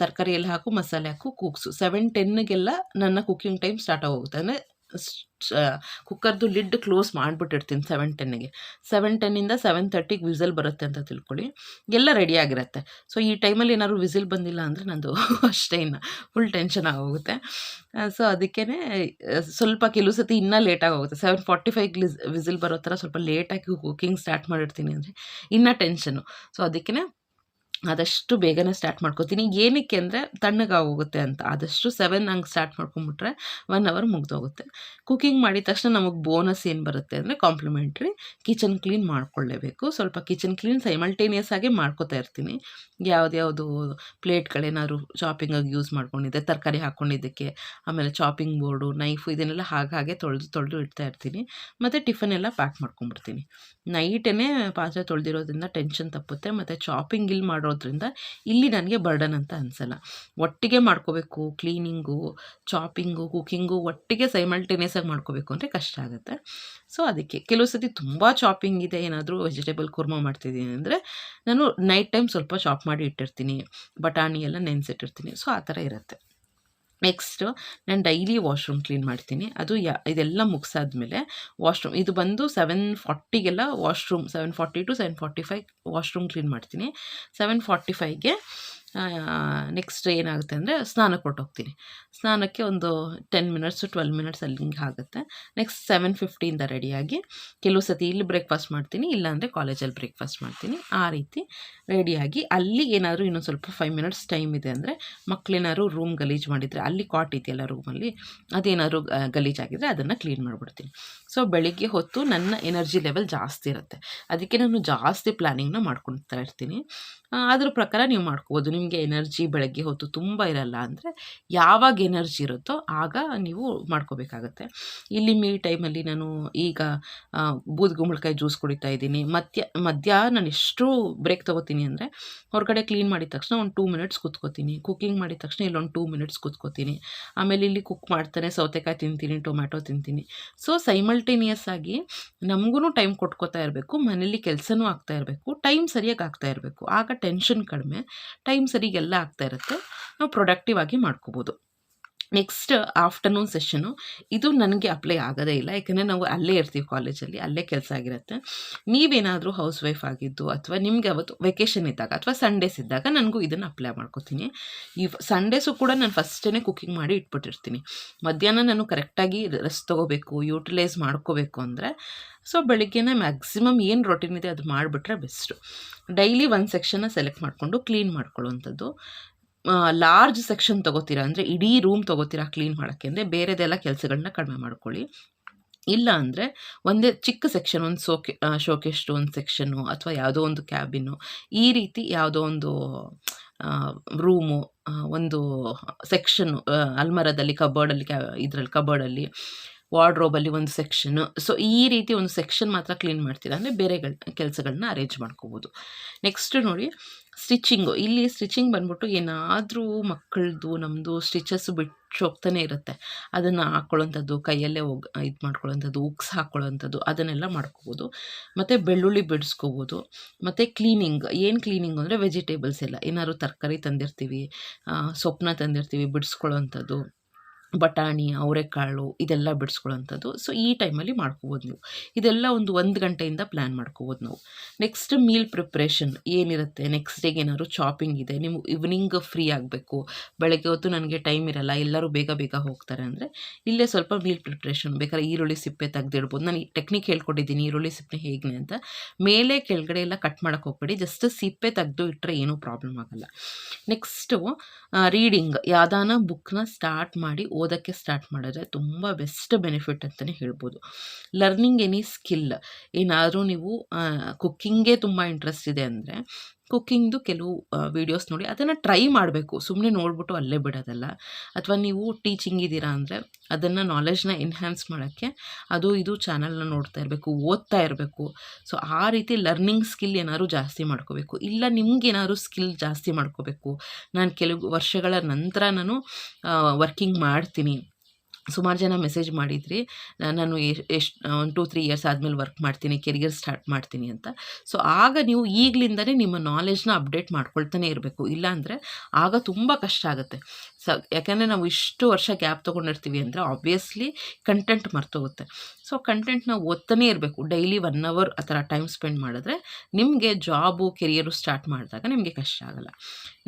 A: ತರಕಾರಿ ಎಲ್ಲ ಹಾಕು, ಮಸಾಲೆ ಹಾಕು ಕೂಗ್ಸು ಸೆವೆನ್ ಟೆನ್ನಿಗೆಲ್ಲ ನನ್ನ ಕುಕ್ಕಿಂಗ್ ಟೈಮ್ ಸ್ಟಾರ್ಟ್ ಆಗೋಗುತ್ತೆ. ಅಂದರೆ ಕುಕ್ಕರ್ದು ಲಿಡ್ ಕ್ಲೋಸ್ ಮಾಡಿಬಿಟ್ಟಿರ್ತೀನಿ ಸೆವೆನ್ ಟೆನ್ನಿಗೆ ಸೆವೆನ್ ಟೆನ್ನಿಂದ ಸೆವೆನ್ ತರ್ಟಿಗೆ ವಿಸಲ್ ಬರುತ್ತೆ ಅಂತ ತಿಳ್ಕೊಳ್ಳಿ. ಎಲ್ಲ ರೆಡಿ ಆಗಿರುತ್ತೆ. ಸೊ ಈ ಟೈಮಲ್ಲಿ ಏನಾದ್ರು ವಿಸಿಲ್ ಬಂದಿಲ್ಲ ಅಂದರೆ ನಂದು ಅಷ್ಟೇ ಇನ್ನು ಫುಲ್ ಟೆನ್ಷನ್ ಆಗೋಗುತ್ತೆ. ಸೊ ಅದಕ್ಕೇ ಸ್ವಲ್ಪ ಕೆಲವು ಸತಿ ಇನ್ನೂ ಲೇಟಾಗಿ ಹೋಗುತ್ತೆ ಸೆವೆನ್ ಫಾರ್ಟಿ ಫೈವ್ ವಿಸಿಲ್ ಬರೋ ಥರ ಸ್ವಲ್ಪ ಲೇಟಾಗಿ ಕುಕ್ಕಿಂಗ್ ಸ್ಟಾರ್ಟ್ ಮಾಡಿರ್ತೀನಿ ಅಂದರೆ ಇನ್ನೂ ಟೆನ್ಷನು ಸೊ ಅದಕ್ಕೇ ಆದಷ್ಟು ಬೇಗನೆ ಸ್ಟಾರ್ಟ್ ಮಾಡ್ಕೋತೀನಿ. ಏನಕ್ಕೆ ಅಂದರೆ ತಣ್ಣಗಾಗೋಗುತ್ತೆ ಅಂತ. ಆದಷ್ಟು ಸೆವೆನ್ ಹಂಗೆ ಸ್ಟಾರ್ಟ್ ಮಾಡ್ಕೊಂಬಿಟ್ರೆ ಒನ್ ಅವರ್ ಮುಗ್ದೋಗುತ್ತೆ. ಕುಕಿಂಗ್ ಮಾಡಿದ ತಕ್ಷಣ ನಮಗೆ ಬೋನಸ್ ಏನು ಬರುತ್ತೆ ಅಂದರೆ ಕಾಂಪ್ಲಿಮೆಂಟ್ರಿ ಕಿಚನ್ ಕ್ಲೀನ್ ಮಾಡ್ಕೊಳ್ಳೇಬೇಕು. ಸ್ವಲ್ಪ ಕಿಚನ್ ಕ್ಲೀನ್ ಸೈಮಲ್ಟೇನಿಯಸ್ ಆಗಿ ಮಾಡ್ಕೋತಾ ಇರ್ತೀನಿ. ಯಾವುದ್ಯಾವುದು ಪ್ಲೇಟ್ಗಳೇನಾದ್ರು ಚಾಪಿಂಗಾಗಿ ಯೂಸ್ ಮಾಡ್ಕೊಂಡಿದ್ದೆ, ತರಕಾರಿ ಹಾಕ್ಕೊಂಡಿದ್ದಕ್ಕೆ ಆಮೇಲೆ ಚಾಪಿಂಗ್ ಬೋರ್ಡು ನೈಫು ಇದನ್ನೆಲ್ಲ ಹಾಗೆ ತೊಳೆದು ತೊಳೆದು ಇಡ್ತಾ ಇರ್ತೀನಿ. ಮತ್ತು ಟಿಫನ್ ಎಲ್ಲ ಪ್ಯಾಕ್ ಮಾಡ್ಕೊಂಬಿಡ್ತೀನಿ. ನೈಟೇ ಪಾತ್ರೆ ತೊಳೆದಿರೋದ್ರಿಂದ ಟೆನ್ಷನ್ ತಪ್ಪುತ್ತೆ. ಮತ್ತು ಚಾಪಿಂಗ್ ಇಲ್ಲಿ ಮಾಡೋದ್ರಿಂದ ಇಲ್ಲಿ ನನಗೆ ಬರ್ಡನ್ ಅಂತ ಅನಿಸಲ್ಲ. ಒಟ್ಟಿಗೆ ಮಾಡ್ಕೋಬೇಕು ಕ್ಲೀನಿಂಗು ಚಾಪಿಂಗು ಕುಕ್ಕಿಂಗು ಒಟ್ಟಿಗೆ ಸೈಮಲ್ಟೇನಿಯಸ್ ಆಗಿ ಮಾಡ್ಕೋಬೇಕು ಅಂದರೆ ಕಷ್ಟ ಆಗುತ್ತೆ. ಸೊ ಅದಕ್ಕೆ ಕೆಲವು ಸತಿ ತುಂಬ ಚಾಪಿಂಗ್ ಇದೆ, ಏನಾದರೂ ವೆಜಿಟೇಬಲ್ ಕುರ್ಮ ಮಾಡ್ತಿದ್ದೀನಿ ಅಂದರೆ ನಾನು ನೈಟ್ ಟೈಮ್ ಸ್ವಲ್ಪ ಚಾಪ್ ಮಾಡಿ ಇಟ್ಟಿರ್ತೀನಿ. ಬಟಾಣಿ ಎಲ್ಲ ನೆನೆಸಿಟ್ಟಿರ್ತೀನಿ. ಸೊ ಆ ಥರ ಇರುತ್ತೆ. ನೆಕ್ಸ್ಟು ನಾನು ಡೈಲಿ ವಾಶ್ರೂಮ್ ಕ್ಲೀನ್ ಮಾಡ್ತೀನಿ. ಅದು ಯಾ, ಇದೆಲ್ಲ ಮುಗಿಸಾದ್ಮೇಲೆ ವಾಶ್ರೂಮ್ ಇದು ಬಂದು seven ಫಾರ್ಟಿಗೆಲ್ಲ washroom seven forty to seven forty five washroom clean ಮಾಡ್ತೀನಿ. ಸೆವೆನ್ ಫಾರ್ಟಿ ಫೈವ್ಗೆ ನೆಕ್ಸ್ಟ್ ಏನಾಗುತ್ತೆ ಅಂದರೆ ಸ್ನಾನಕ್ಕೆ ಹೊರಟೋಗ್ತೀನಿ ಸ್ನಾನಕ್ಕೆ ಒಂದು ಟೆನ್ ಮಿನಿಟ್ಸು ಟ್ವೆಲ್ ಮಿನಿಟ್ಸ್ ಅಲ್ಲಿ ಹಿಂಗೆ ಆಗುತ್ತೆ. ನೆಕ್ಸ್ಟ್ ಸೆವೆನ್ ಫಿಫ್ಟಿಯಿಂದ ರೆಡಿಯಾಗಿ ಕೆಲವು ಸತಿ ಇಲ್ಲಿ ಬ್ರೇಕ್ಫಾಸ್ಟ್ ಮಾಡ್ತೀನಿ, ಇಲ್ಲಾಂದರೆ ಕಾಲೇಜಲ್ಲಿ ಬ್ರೇಕ್ಫಾಸ್ಟ್ ಮಾಡ್ತೀನಿ. ಆ ರೀತಿ ರೆಡಿಯಾಗಿ ಅಲ್ಲಿ ಏನಾದರೂ ಇನ್ನೊಂದು ಸ್ವಲ್ಪ ಫೈವ್ ಮಿನಿಟ್ಸ್ ಟೈಮ್ ಇದೆ ಅಂದರೆ ಮಕ್ಕಳೇನಾದ್ರು ರೂಮ್ ಗಲೀಜು ಮಾಡಿದರೆ, ಅಲ್ಲಿ ಕಾಟ್ ಇದೆಯಲ್ಲ ರೂಮಲ್ಲಿ ಅದೇನಾದ್ರು ಗಲೀಜಾಗಿದ್ದರೆ ಅದನ್ನು ಕ್ಲೀನ್ ಮಾಡಿಬಿಡ್ತೀನಿ. ಸೊ ಬೆಳಿಗ್ಗೆ ಹೊತ್ತು ನನ್ನ ಎನರ್ಜಿ ಲೆವೆಲ್ ಜಾಸ್ತಿ ಇರುತ್ತೆ. ಅದಕ್ಕೆ ನಾನು ಜಾಸ್ತಿ ಪ್ಲ್ಯಾನಿಂಗ್ನ ಮಾಡ್ಕೊಳ್ತಾ ಇರ್ತೀನಿ. ಅದ್ರ ಪ್ರಕಾರ ನೀವು ಮಾಡ್ಕೋಬೋದು. ನಿಮಗೆ ಎನರ್ಜಿ ಬೆಳಗ್ಗೆ ಹೊತ್ತು ತುಂಬ ಇರಲ್ಲ ಅಂದರೆ ಯಾವಾಗ ಎನರ್ಜಿ ಇರುತ್ತೋ ಆಗ ನೀವು ಮಾಡ್ಕೋಬೇಕಾಗತ್ತೆ. ಇಲ್ಲಿ ಮೀ ಟೈಮಲ್ಲಿ ನಾನು ಈಗ ಬೂದ್ಗುಂಬಳಕಾಯಿ ಜ್ಯೂಸ್ ಕುಡಿತಾ ಇದ್ದೀನಿ. ಮಧ್ಯ ಮಧ್ಯ ನಾನು ಎಷ್ಟು ಬ್ರೇಕ್ ತೊಗೋತೀನಿ ಅಂದರೆ ಹೊರಗಡೆ ಕ್ಲೀನ್ ಮಾಡಿದ ತಕ್ಷಣ ಒಂದು ಟೂ ಮಿನಿಟ್ಸ್ ಕೂತ್ಕೋತೀನಿ. ಕುಕ್ಕಿಂಗ್ ಮಾಡಿದ ತಕ್ಷಣ ಇಲ್ಲೊಂದು ಟೂ ಮಿನಿಟ್ಸ್ ಕೂತ್ಕೋತೀನಿ. ಆಮೇಲೆ ಇಲ್ಲಿ ಕುಕ್ ಮಾಡ್ತಾನೆ, ಸೌತೆಕಾಯಿ ತಿಂತೀನಿ, ಟೊಮ್ಯಾಟೊ ತಿಂತೀನಿ. ಸೊ ಸೈಮಲ್ಟೇನಿಯಸ್ ಆಗಿ ನಮಗೂ ಟೈಮ್ ಕೊಟ್ಕೋತಾ ಇರಬೇಕು, ಮನೇಲಿ ಕೆಲಸನೂ ಆಗ್ತಾ ಇರಬೇಕು, ಟೈಮ್ ಸರಿಯಾಗಿ ಆಗ್ತಾ ಇರಬೇಕು. ಆಗ ಟೆನ್ಷನ್ ಕಡಿಮೆ, ಟೈಮ್ ಸರಿಗೆಲ್ಲ ಆಗ್ತಾ ಇರುತ್ತೆ ನಾವು ಪ್ರೊಡಕ್ಟಿವ್ ಆಗಿ ಮಾಡ್ಕೋಬೋದು. ನೆಕ್ಸ್ಟ್ ಆಫ್ಟರ್ನೂನ್ ಸೆಷನು ಇದು ನನಗೆ ಅಪ್ಲೈ ಆಗೋದೇ ಇಲ್ಲ. ಯಾಕಂದರೆ ನಾವು ಅಲ್ಲೇ ಇರ್ತೀವಿ ಕಾಲೇಜಲ್ಲಿ ಅಲ್ಲೇ ಕೆಲಸ ಆಗಿರುತ್ತೆ. ನೀವೇನಾದರೂ ಹೌಸ್ ವೈಫ್ ಆಗಿದ್ದು ಅಥವಾ ನಿಮಗೆ ಅವತ್ತು ವೆಕೇಷನ್ ಇದ್ದಾಗ ಅಥವಾ ಸಂಡೇಸ್ ಇದ್ದಾಗ ನನಗೂ ಇದನ್ನು ಅಪ್ಲೈ ಮಾಡ್ಕೋತೀನಿ. ಈ ಸಂಡೇಸು ಕೂಡ ನಾನು ಫಸ್ಟೇ ಕುಕ್ಕಿಂಗ್ ಮಾಡಿ ಇಟ್ಬಿಟ್ಟಿರ್ತೀನಿ. ಮಧ್ಯಾಹ್ನ ನಾನು ಕರೆಕ್ಟಾಗಿ ರೆಸ್ಟ್ ತೊಗೋಬೇಕು ಯೂಟಿಲೈಸ್ ಮಾಡ್ಕೋಬೇಕು ಅಂದರೆ ಸೊ ಬೆಳಿಗ್ಗೆನೇ ಮ್ಯಾಕ್ಸಿಮಮ್ ಏನು ರೊಟೀನ್ ಇದೆ ಅದು ಮಾಡಿಬಿಟ್ರೆ ಬೆಸ್ಟು ಡೈಲಿ ಒಂದು ಸೆಕ್ಷನ್ನ ಸೆಲೆಕ್ಟ್ ಮಾಡಿಕೊಂಡು ಕ್ಲೀನ್ ಮಾಡ್ಕೊಳ್ಳುವಂಥದ್ದು. ಲಾರ್ಜ್ ಸೆಕ್ಷನ್ ತಗೋತೀರಾ ಅಂದರೆ ಇಡೀ ರೂಮ್ ತೊಗೋತೀರಾ ಕ್ಲೀನ್ ಮಾಡೋಕ್ಕೆ ಅಂದರೆ ಬೇರೆದೆಲ್ಲ ಕೆಲಸಗಳನ್ನ ಕಡಿಮೆ ಮಾಡ್ಕೊಳ್ಳಿ. ಇಲ್ಲ ಅಂದರೆ ಒಂದೇ ಚಿಕ್ಕ ಸೆಕ್ಷನ್ ಒಂದು ಸೋಕೆ ಶೋಕೇಶ್ಟು ಒಂದು ಸೆಕ್ಷನ್ನು ಅಥವಾ ಯಾವುದೋ ಒಂದು ಕ್ಯಾಬಿನ್ನು ಈ ರೀತಿ ಯಾವುದೋ ಒಂದು ರೂಮು ಒಂದು ಸೆಕ್ಷನ್ನು ಅಲ್ಮರದಲ್ಲಿ ಕಬೋರ್ಡಲ್ಲಿ ಕ್ಯಾ, ಇದರಲ್ಲಿ ಕಬೋರ್ಡಲ್ಲಿ ವಾರ್ಡ್ರೋಬಲ್ಲಿ ಒಂದು ಸೆಕ್ಷನ್ನು ಸೊ ಈ ರೀತಿ ಒಂದು ಸೆಕ್ಷನ್ ಮಾತ್ರ ಕ್ಲೀನ್ ಮಾಡ್ತೀರಾ ಅಂದರೆ ಬೇರೆ ಕೆಲಸಗಳನ್ನ ಅರೇಂಜ್ ಮಾಡ್ಕೋಬೋದು. ನೆಕ್ಸ್ಟ್ ನೋಡಿ ಸ್ಟಿಚ್ಚಿಂಗು. ಇಲ್ಲಿ ಸ್ಟಿಚಿಂಗ್ ಬಂದ್ಬಿಟ್ಟು ಏನಾದರೂ ಮಕ್ಕಳದು ನಮ್ಮದು ಸ್ಟಿಚಸ್ ಬಿಟ್ಟು ಹೋಗ್ತಾನೆ ಇರುತ್ತೆ. ಅದನ್ನು ಹಾಕ್ಕೊಳ್ಳೋಂಥದ್ದು ಕೈಯಲ್ಲೇ ಹೋಗಿ ಇದು ಮಾಡ್ಕೊಳ್ಳೋಂಥದ್ದು ಉಕ್ಸ್ ಹಾಕ್ಕೊಳ್ಳೋಂಥದ್ದು ಅದನ್ನೆಲ್ಲ ಮಾಡ್ಕೋಬೋದು. ಮತ್ತು ಬೆಳ್ಳುಳ್ಳಿ ಬಿಡಿಸ್ಕೋಬೋದು. ಮತ್ತು ಕ್ಲೀನಿಂಗ್, ಏನು ಕ್ಲೀನಿಂಗ್ ಅಂದರೆ ವೆಜಿಟೇಬಲ್ಸ್ ಎಲ್ಲ. ಏನಾದ್ರು ತರಕಾರಿ ತಂದಿರ್ತೀವಿ ಸೊಪ್ಪನ್ನ ತಂದಿರ್ತೀವಿ ಬಿಡಿಸ್ಕೊಳ್ಳೋಂಥದ್ದು ಬಟಾಣಿ, ಅವರೆಕಾಳು ಇದೆಲ್ಲ ಬಿಡಿಸ್ಕೊಳ್ಳೋಂಥದ್ದು ಸೊ ಈ ಟೈಮಲ್ಲಿ ಮಾಡ್ಕೋಬೋದು ನೀವು. ಇದೆಲ್ಲ ಒಂದು ಒಂದು ಗಂಟೆಯಿಂದ ಪ್ಲ್ಯಾನ್ ಮಾಡ್ಕೋಬೋದು ನಾವು. ನೆಕ್ಸ್ಟ್ ಮೀಲ್ ಪ್ರಿಪ್ರೇಷನ್ ಏನಿರುತ್ತೆ? ನೆಕ್ಸ್ಟ್ ಡೇಗೆ ಏನಾದ್ರು ಶಾಪಿಂಗ್ ಇದೆ. ನೀವು ಈವ್ನಿಂಗ್ ಫ್ರೀ ಆಗಬೇಕು. ಬೆಳಗ್ಗೆ ಹೊತ್ತು ನನಗೆ ಟೈಮ್ ಇರಲ್ಲ. ಎಲ್ಲರೂ ಬೇಗ ಬೇಗ ಹೋಗ್ತಾರೆ ಅಂದರೆ ಇಲ್ಲೇ ಸ್ವಲ್ಪ ಮೀಲ್ ಪ್ರಿಪ್ರೇಷನ್ ಬೇಕಾದ್ರೆ ಈರುಳ್ಳಿ ಸಿಪ್ಪೆ ತೆಗೆದಿಡ್ಬೋದು. ನಾನು ಟೆಕ್ನಿಕ್ ಹೇಳ್ಕೊಟ್ಟಿದ್ದೀನಿ ಈರುಳ್ಳಿ ಸಿಪ್ಪೆ ಹೇಗೆ ಅಂತ. ಮೇಲೆ ಕೆಳಗಡೆ ಎಲ್ಲ ಕಟ್ ಮಾಡೋಕ್ಕೆ ಹೋಗ್ಬೇಡಿ. ಜಸ್ಟ್ ಸಿಪ್ಪೆ ತೆಗೆದು ಇಟ್ಟರೆ ಏನೂ ಪ್ರಾಬ್ಲಮ್ ಆಗೋಲ್ಲ. ನೆಕ್ಸ್ಟು ರೀಡಿಂಗ್ ಯಾವ್ದಾನ ಬುಕ್ನ ಸ್ಟಾರ್ಟ್ ಮಾಡಿ ಓದೋಕ್ಕೆ ಸ್ಟಾರ್ಟ್ ಮಾಡಿದ್ರೆ ತುಂಬ ಬೆಸ್ಟ್ ಬೆನಿಫಿಟ್ ಅಂತಲೇ ಹೇಳ್ಬೋದು. ಲರ್ನಿಂಗ್ ಎನಿ ಸ್ಕಿಲ್ ಏನಾದರೂ ನೀವು ಕುಕ್ಕಿಂಗೇ ತುಂಬ ಇಂಟ್ರೆಸ್ಟ್ ಇದೆ ಅಂದರೆ ಕುಕ್ಕಿಂಗ್ದು ಕೆಲವು ವೀಡಿಯೋಸ್ ನೋಡಿ ಅದನ್ನು ಟ್ರೈ ಮಾಡಬೇಕು. ಸುಮ್ಮನೆ ನೋಡಿಬಿಟ್ಟು ಅಲ್ಲೇ ಬಿಡೋದಲ್ಲ. ಅಥವಾ ನೀವು ಟೀಚಿಂಗ್ ಇದ್ದೀರಾ ಅಂದರೆ ಅದನ್ನು ನಾಲೆಜ್ನ ಎನ್ಹ್ಯಾನ್ಸ್ ಮಾಡೋಕ್ಕೆ ಅದು ಇದು ಚಾನಲ್ನ ನೋಡ್ತಾ ಇರಬೇಕು, ಓದ್ತಾ ಇರಬೇಕು. ಸೊ ಆ ರೀತಿ ಲರ್ನಿಂಗ್ ಸ್ಕಿಲ್ ಏನಾದ್ರು ಜಾಸ್ತಿ ಮಾಡ್ಕೋಬೇಕು. ಇಲ್ಲ ನಿಮ್ಗೇನಾದ್ರು ಸ್ಕಿಲ್ ಜಾಸ್ತಿ ಮಾಡ್ಕೋಬೇಕು. ನಾನು ಕೆಲವು ವರ್ಷಗಳ ನಂತರ ನಾನು ವರ್ಕಿಂಗ್ ಮಾಡ್ತೀನಿ. ಸುಮಾರು ಜನ ಮೆಸೇಜ್ ಮಾಡಿದ್ರಿ ನಾನು ಎಷ್ಟು ಒಂದು ಟೂ ತ್ರೀ ಇಯರ್ಸ್ ಆದಮೇಲೆ ವರ್ಕ್ ಮಾಡ್ತೀನಿ ಕೆರಿಯರ್ ಸ್ಟಾರ್ಟ್ ಮಾಡ್ತೀನಿ ಅಂತ. ಸೊ ಆಗ ನೀವು ಈಗಲಿಂದಲೇ ನಿಮ್ಮ ನಾಲೆಜ್ನ ಅಪ್ಡೇಟ್ ಮಾಡ್ಕೊಳ್ತಾನೆ ಇರಬೇಕು. ಇಲ್ಲಾಂದರೆ ಆಗ ತುಂಬ ಕಷ್ಟ ಆಗುತ್ತೆ. ಸ ಯಾಕೆಂದರೆ ನಾವು ಇಷ್ಟು ವರ್ಷ ಗ್ಯಾಪ್ ತೊಗೊಂಡಿರ್ತೀವಿ ಅಂದರೆ ಆಬ್ವಿಯಸ್ಲಿ ಕಂಟೆಂಟ್ ಮರ್ತೋಗುತ್ತೆ. ಸೊ ಕಂಟೆಂಟ್ನ ಓದ್ತಾನೆ ಇರಬೇಕು. ಡೈಲಿ ಒನ್ ಅವರ್ ಆ ಥರ ಟೈಮ್ ಸ್ಪೆಂಡ್ ಮಾಡಿದ್ರೆ ನಿಮಗೆ ಜಾಬು ಕೆರಿಯರು ಸ್ಟಾರ್ಟ್ ಮಾಡಿದಾಗ ನಿಮಗೆ ಕಷ್ಟ ಆಗಲ್ಲ.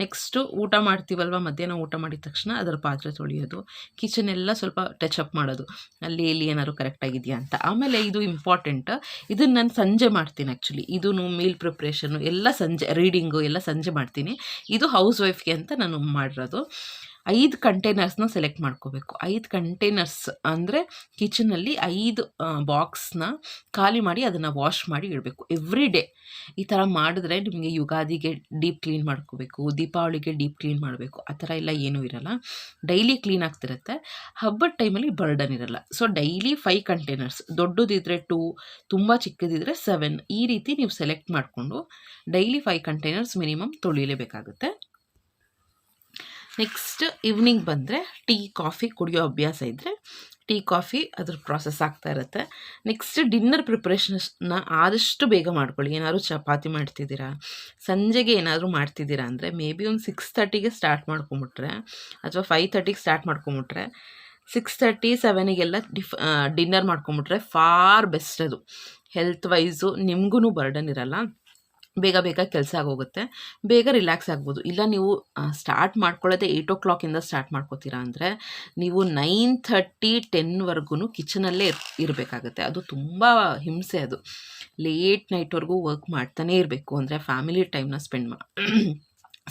A: ನೆಕ್ಸ್ಟು ಊಟ ಮಾಡ್ತೀವಲ್ವ? ಮಧ್ಯಾಹ್ನ ಊಟ ಮಾಡಿದ ತಕ್ಷಣ ಅದರ ಪಾತ್ರೆ ತೊಳೆಯೋದು ಕಿಚನ್ ಎಲ್ಲ ಸ್ವಲ್ಪ ಟಚ್ ಅಪ್ ಮಾಡೋದು. ಅಲ್ಲಿ ಇಲ್ಲಿ ಏನಾದ್ರು ಕರೆಕ್ಟಾಗಿದೆಯಾ ಅಂತ. ಆಮೇಲೆ ಇದು ಇಂಪಾರ್ಟೆಂಟ್ ಇದನ್ನು ನಾನು ಸಂಜೆ ಮಾಡ್ತೀನಿ ಆ್ಯಕ್ಚುಲಿ ಇದು ಮೀಲ್ ಪ್ರಿಪ್ರೇಷನ್ನು ಎಲ್ಲ ಸಂಜೆ ರೀಡಿಂಗು ಎಲ್ಲ ಸಂಜೆ ಮಾಡ್ತೀನಿ. ಇದು ಹೌಸ್ ವೈಫ್ಗೆ ಅಂತ ನಾನು ಮಾಡಿರೋದು. ಐದು ಕಂಟೈನರ್ಸ್ನ ಸೆಲೆಕ್ಟ್ ಮಾಡ್ಕೋಬೇಕು. ಐದು ಕಂಟೈನರ್ಸ್ ಅಂದರೆ ಕಿಚನಲ್ಲಿ ಐದು ಬಾಕ್ಸ್ನ ಖಾಲಿ ಮಾಡಿ ಅದನ್ನು ವಾಶ್ ಮಾಡಿ ಇಡಬೇಕು. ಎವ್ರಿ ಡೇ ಈ ಥರ ಮಾಡಿದ್ರೆ ನಿಮಗೆ ಯುಗಾದಿಗೆ ಡೀಪ್ ಕ್ಲೀನ್ ಮಾಡ್ಕೋಬೇಕು, ದೀಪಾವಳಿಗೆ ಡೀಪ್ ಕ್ಲೀನ್ ಮಾಡಬೇಕು. ಆ ಥರ ಎಲ್ಲ ಏನೂ ಇರಲ್ಲ. ಡೈಲಿ ಕ್ಲೀನ್ ಆಗ್ತಿರುತ್ತೆ. ಹಬ್ಬದ ಟೈಮಲ್ಲಿ ಬರ್ಡನ್ ಇರಲ್ಲ. ಸೊ ಡೈಲಿ ಫೈವ್ ಕಂಟೈನರ್ಸ್ ದೊಡ್ಡದಿದ್ದರೆ ಟೂ ತುಂಬ ಚಿಕ್ಕದಿದ್ದರೆ ಸೆವೆನ್ ಈ ರೀತಿ ನೀವು ಸೆಲೆಕ್ಟ್ ಮಾಡಿಕೊಂಡು ಡೈಲಿ ಫೈವ್ ಕಂಟೈನರ್ಸ್ ಮಿನಿಮಮ್ ತೊಳಿಲೇಬೇಕಾಗುತ್ತೆ. ನೆಕ್ಸ್ಟ್ ಈವ್ನಿಂಗ್ ಬಂದರೆ ಟೀ, ಕಾಫಿ ಕುಡಿಯೋ ಅಭ್ಯಾಸ ಇದ್ದರೆ ಟೀ, ಕಾಫಿ ಅದ್ರ ಪ್ರಾಸೆಸ್ ಆಗ್ತಾ ಇರುತ್ತೆ. ನೆಕ್ಸ್ಟ್ ಡಿನ್ನರ್ ಪ್ರಿಪ್ರೇಷನ್ನ ಆದಷ್ಟು ಬೇಗ ಮಾಡ್ಕೊಳ್ಳಿ. ಏನಾದರೂ ಚಪಾತಿ ಮಾಡ್ತಿದ್ದೀರಾ, ಸಂಜೆಗೆ ಏನಾದರೂ ಮಾಡ್ತಿದ್ದೀರಾ ಅಂದರೆ ಮೇ ಬಿ ಒಂದು ಸಿಕ್ಸ್ ತರ್ಟಿಗೆ ಸ್ಟಾರ್ಟ್ ಮಾಡ್ಕೊಂಬಿಟ್ರೆ ಅಥವಾ ಫೈವ್ ತರ್ಟಿಗೆ ಸ್ಟಾರ್ಟ್ ಮಾಡ್ಕೊಂಬಿಟ್ರೆ ಸಿಕ್ಸ್ ತರ್ಟಿ ಸೆವೆನಿಗೆಲ್ಲ ಡಿಫ್ ಡಿನ್ನರ್ ಮಾಡ್ಕೊಂಬಿಟ್ರೆ ಫಾರ್ ಬೆಸ್ಟ್ ಅದು. ಹೆಲ್ತ್ ವೈಸು ನಿಮಗೂ ಬರ್ಡನ್ ಇರಲ್ಲ. ಬೇಗ ಬೇಗ ಕೆಲಸ ಆಗೋಗುತ್ತೆ. ಬೇಗ ರಿಲ್ಯಾಕ್ಸ್ ಆಗ್ಬೋದು. ಇಲ್ಲ ನೀವು ಸ್ಟಾರ್ಟ್ ಮಾಡ್ಕೊಳ್ಳೋದೇ ಏಯ್ಟ್ ಓ ಕ್ಲಾಕಿಂದ ಸ್ಟಾರ್ಟ್ ಮಾಡ್ಕೋತೀರಾ ಅಂದರೆ, ನೀವು ನೈನ್ ಥರ್ಟಿ ಟೆನ್ವರೆಗೂ ಕಿಚನಲ್ಲೇ ಇರ್, ಇರಬೇಕಾಗತ್ತೆ. ಅದು ತುಂಬ ಹಿಂಸೆ ಅದು. ಲೇಟ್ ನೈಟ್ವರೆಗೂ ವರ್ಕ್ ಮಾಡ್ತಾನೇ ಇರಬೇಕು. ಅಂದರೆ ಫ್ಯಾಮಿಲಿ ಟೈಮ್ನ ಸ್ಪೆಂಡ್ ಮಾ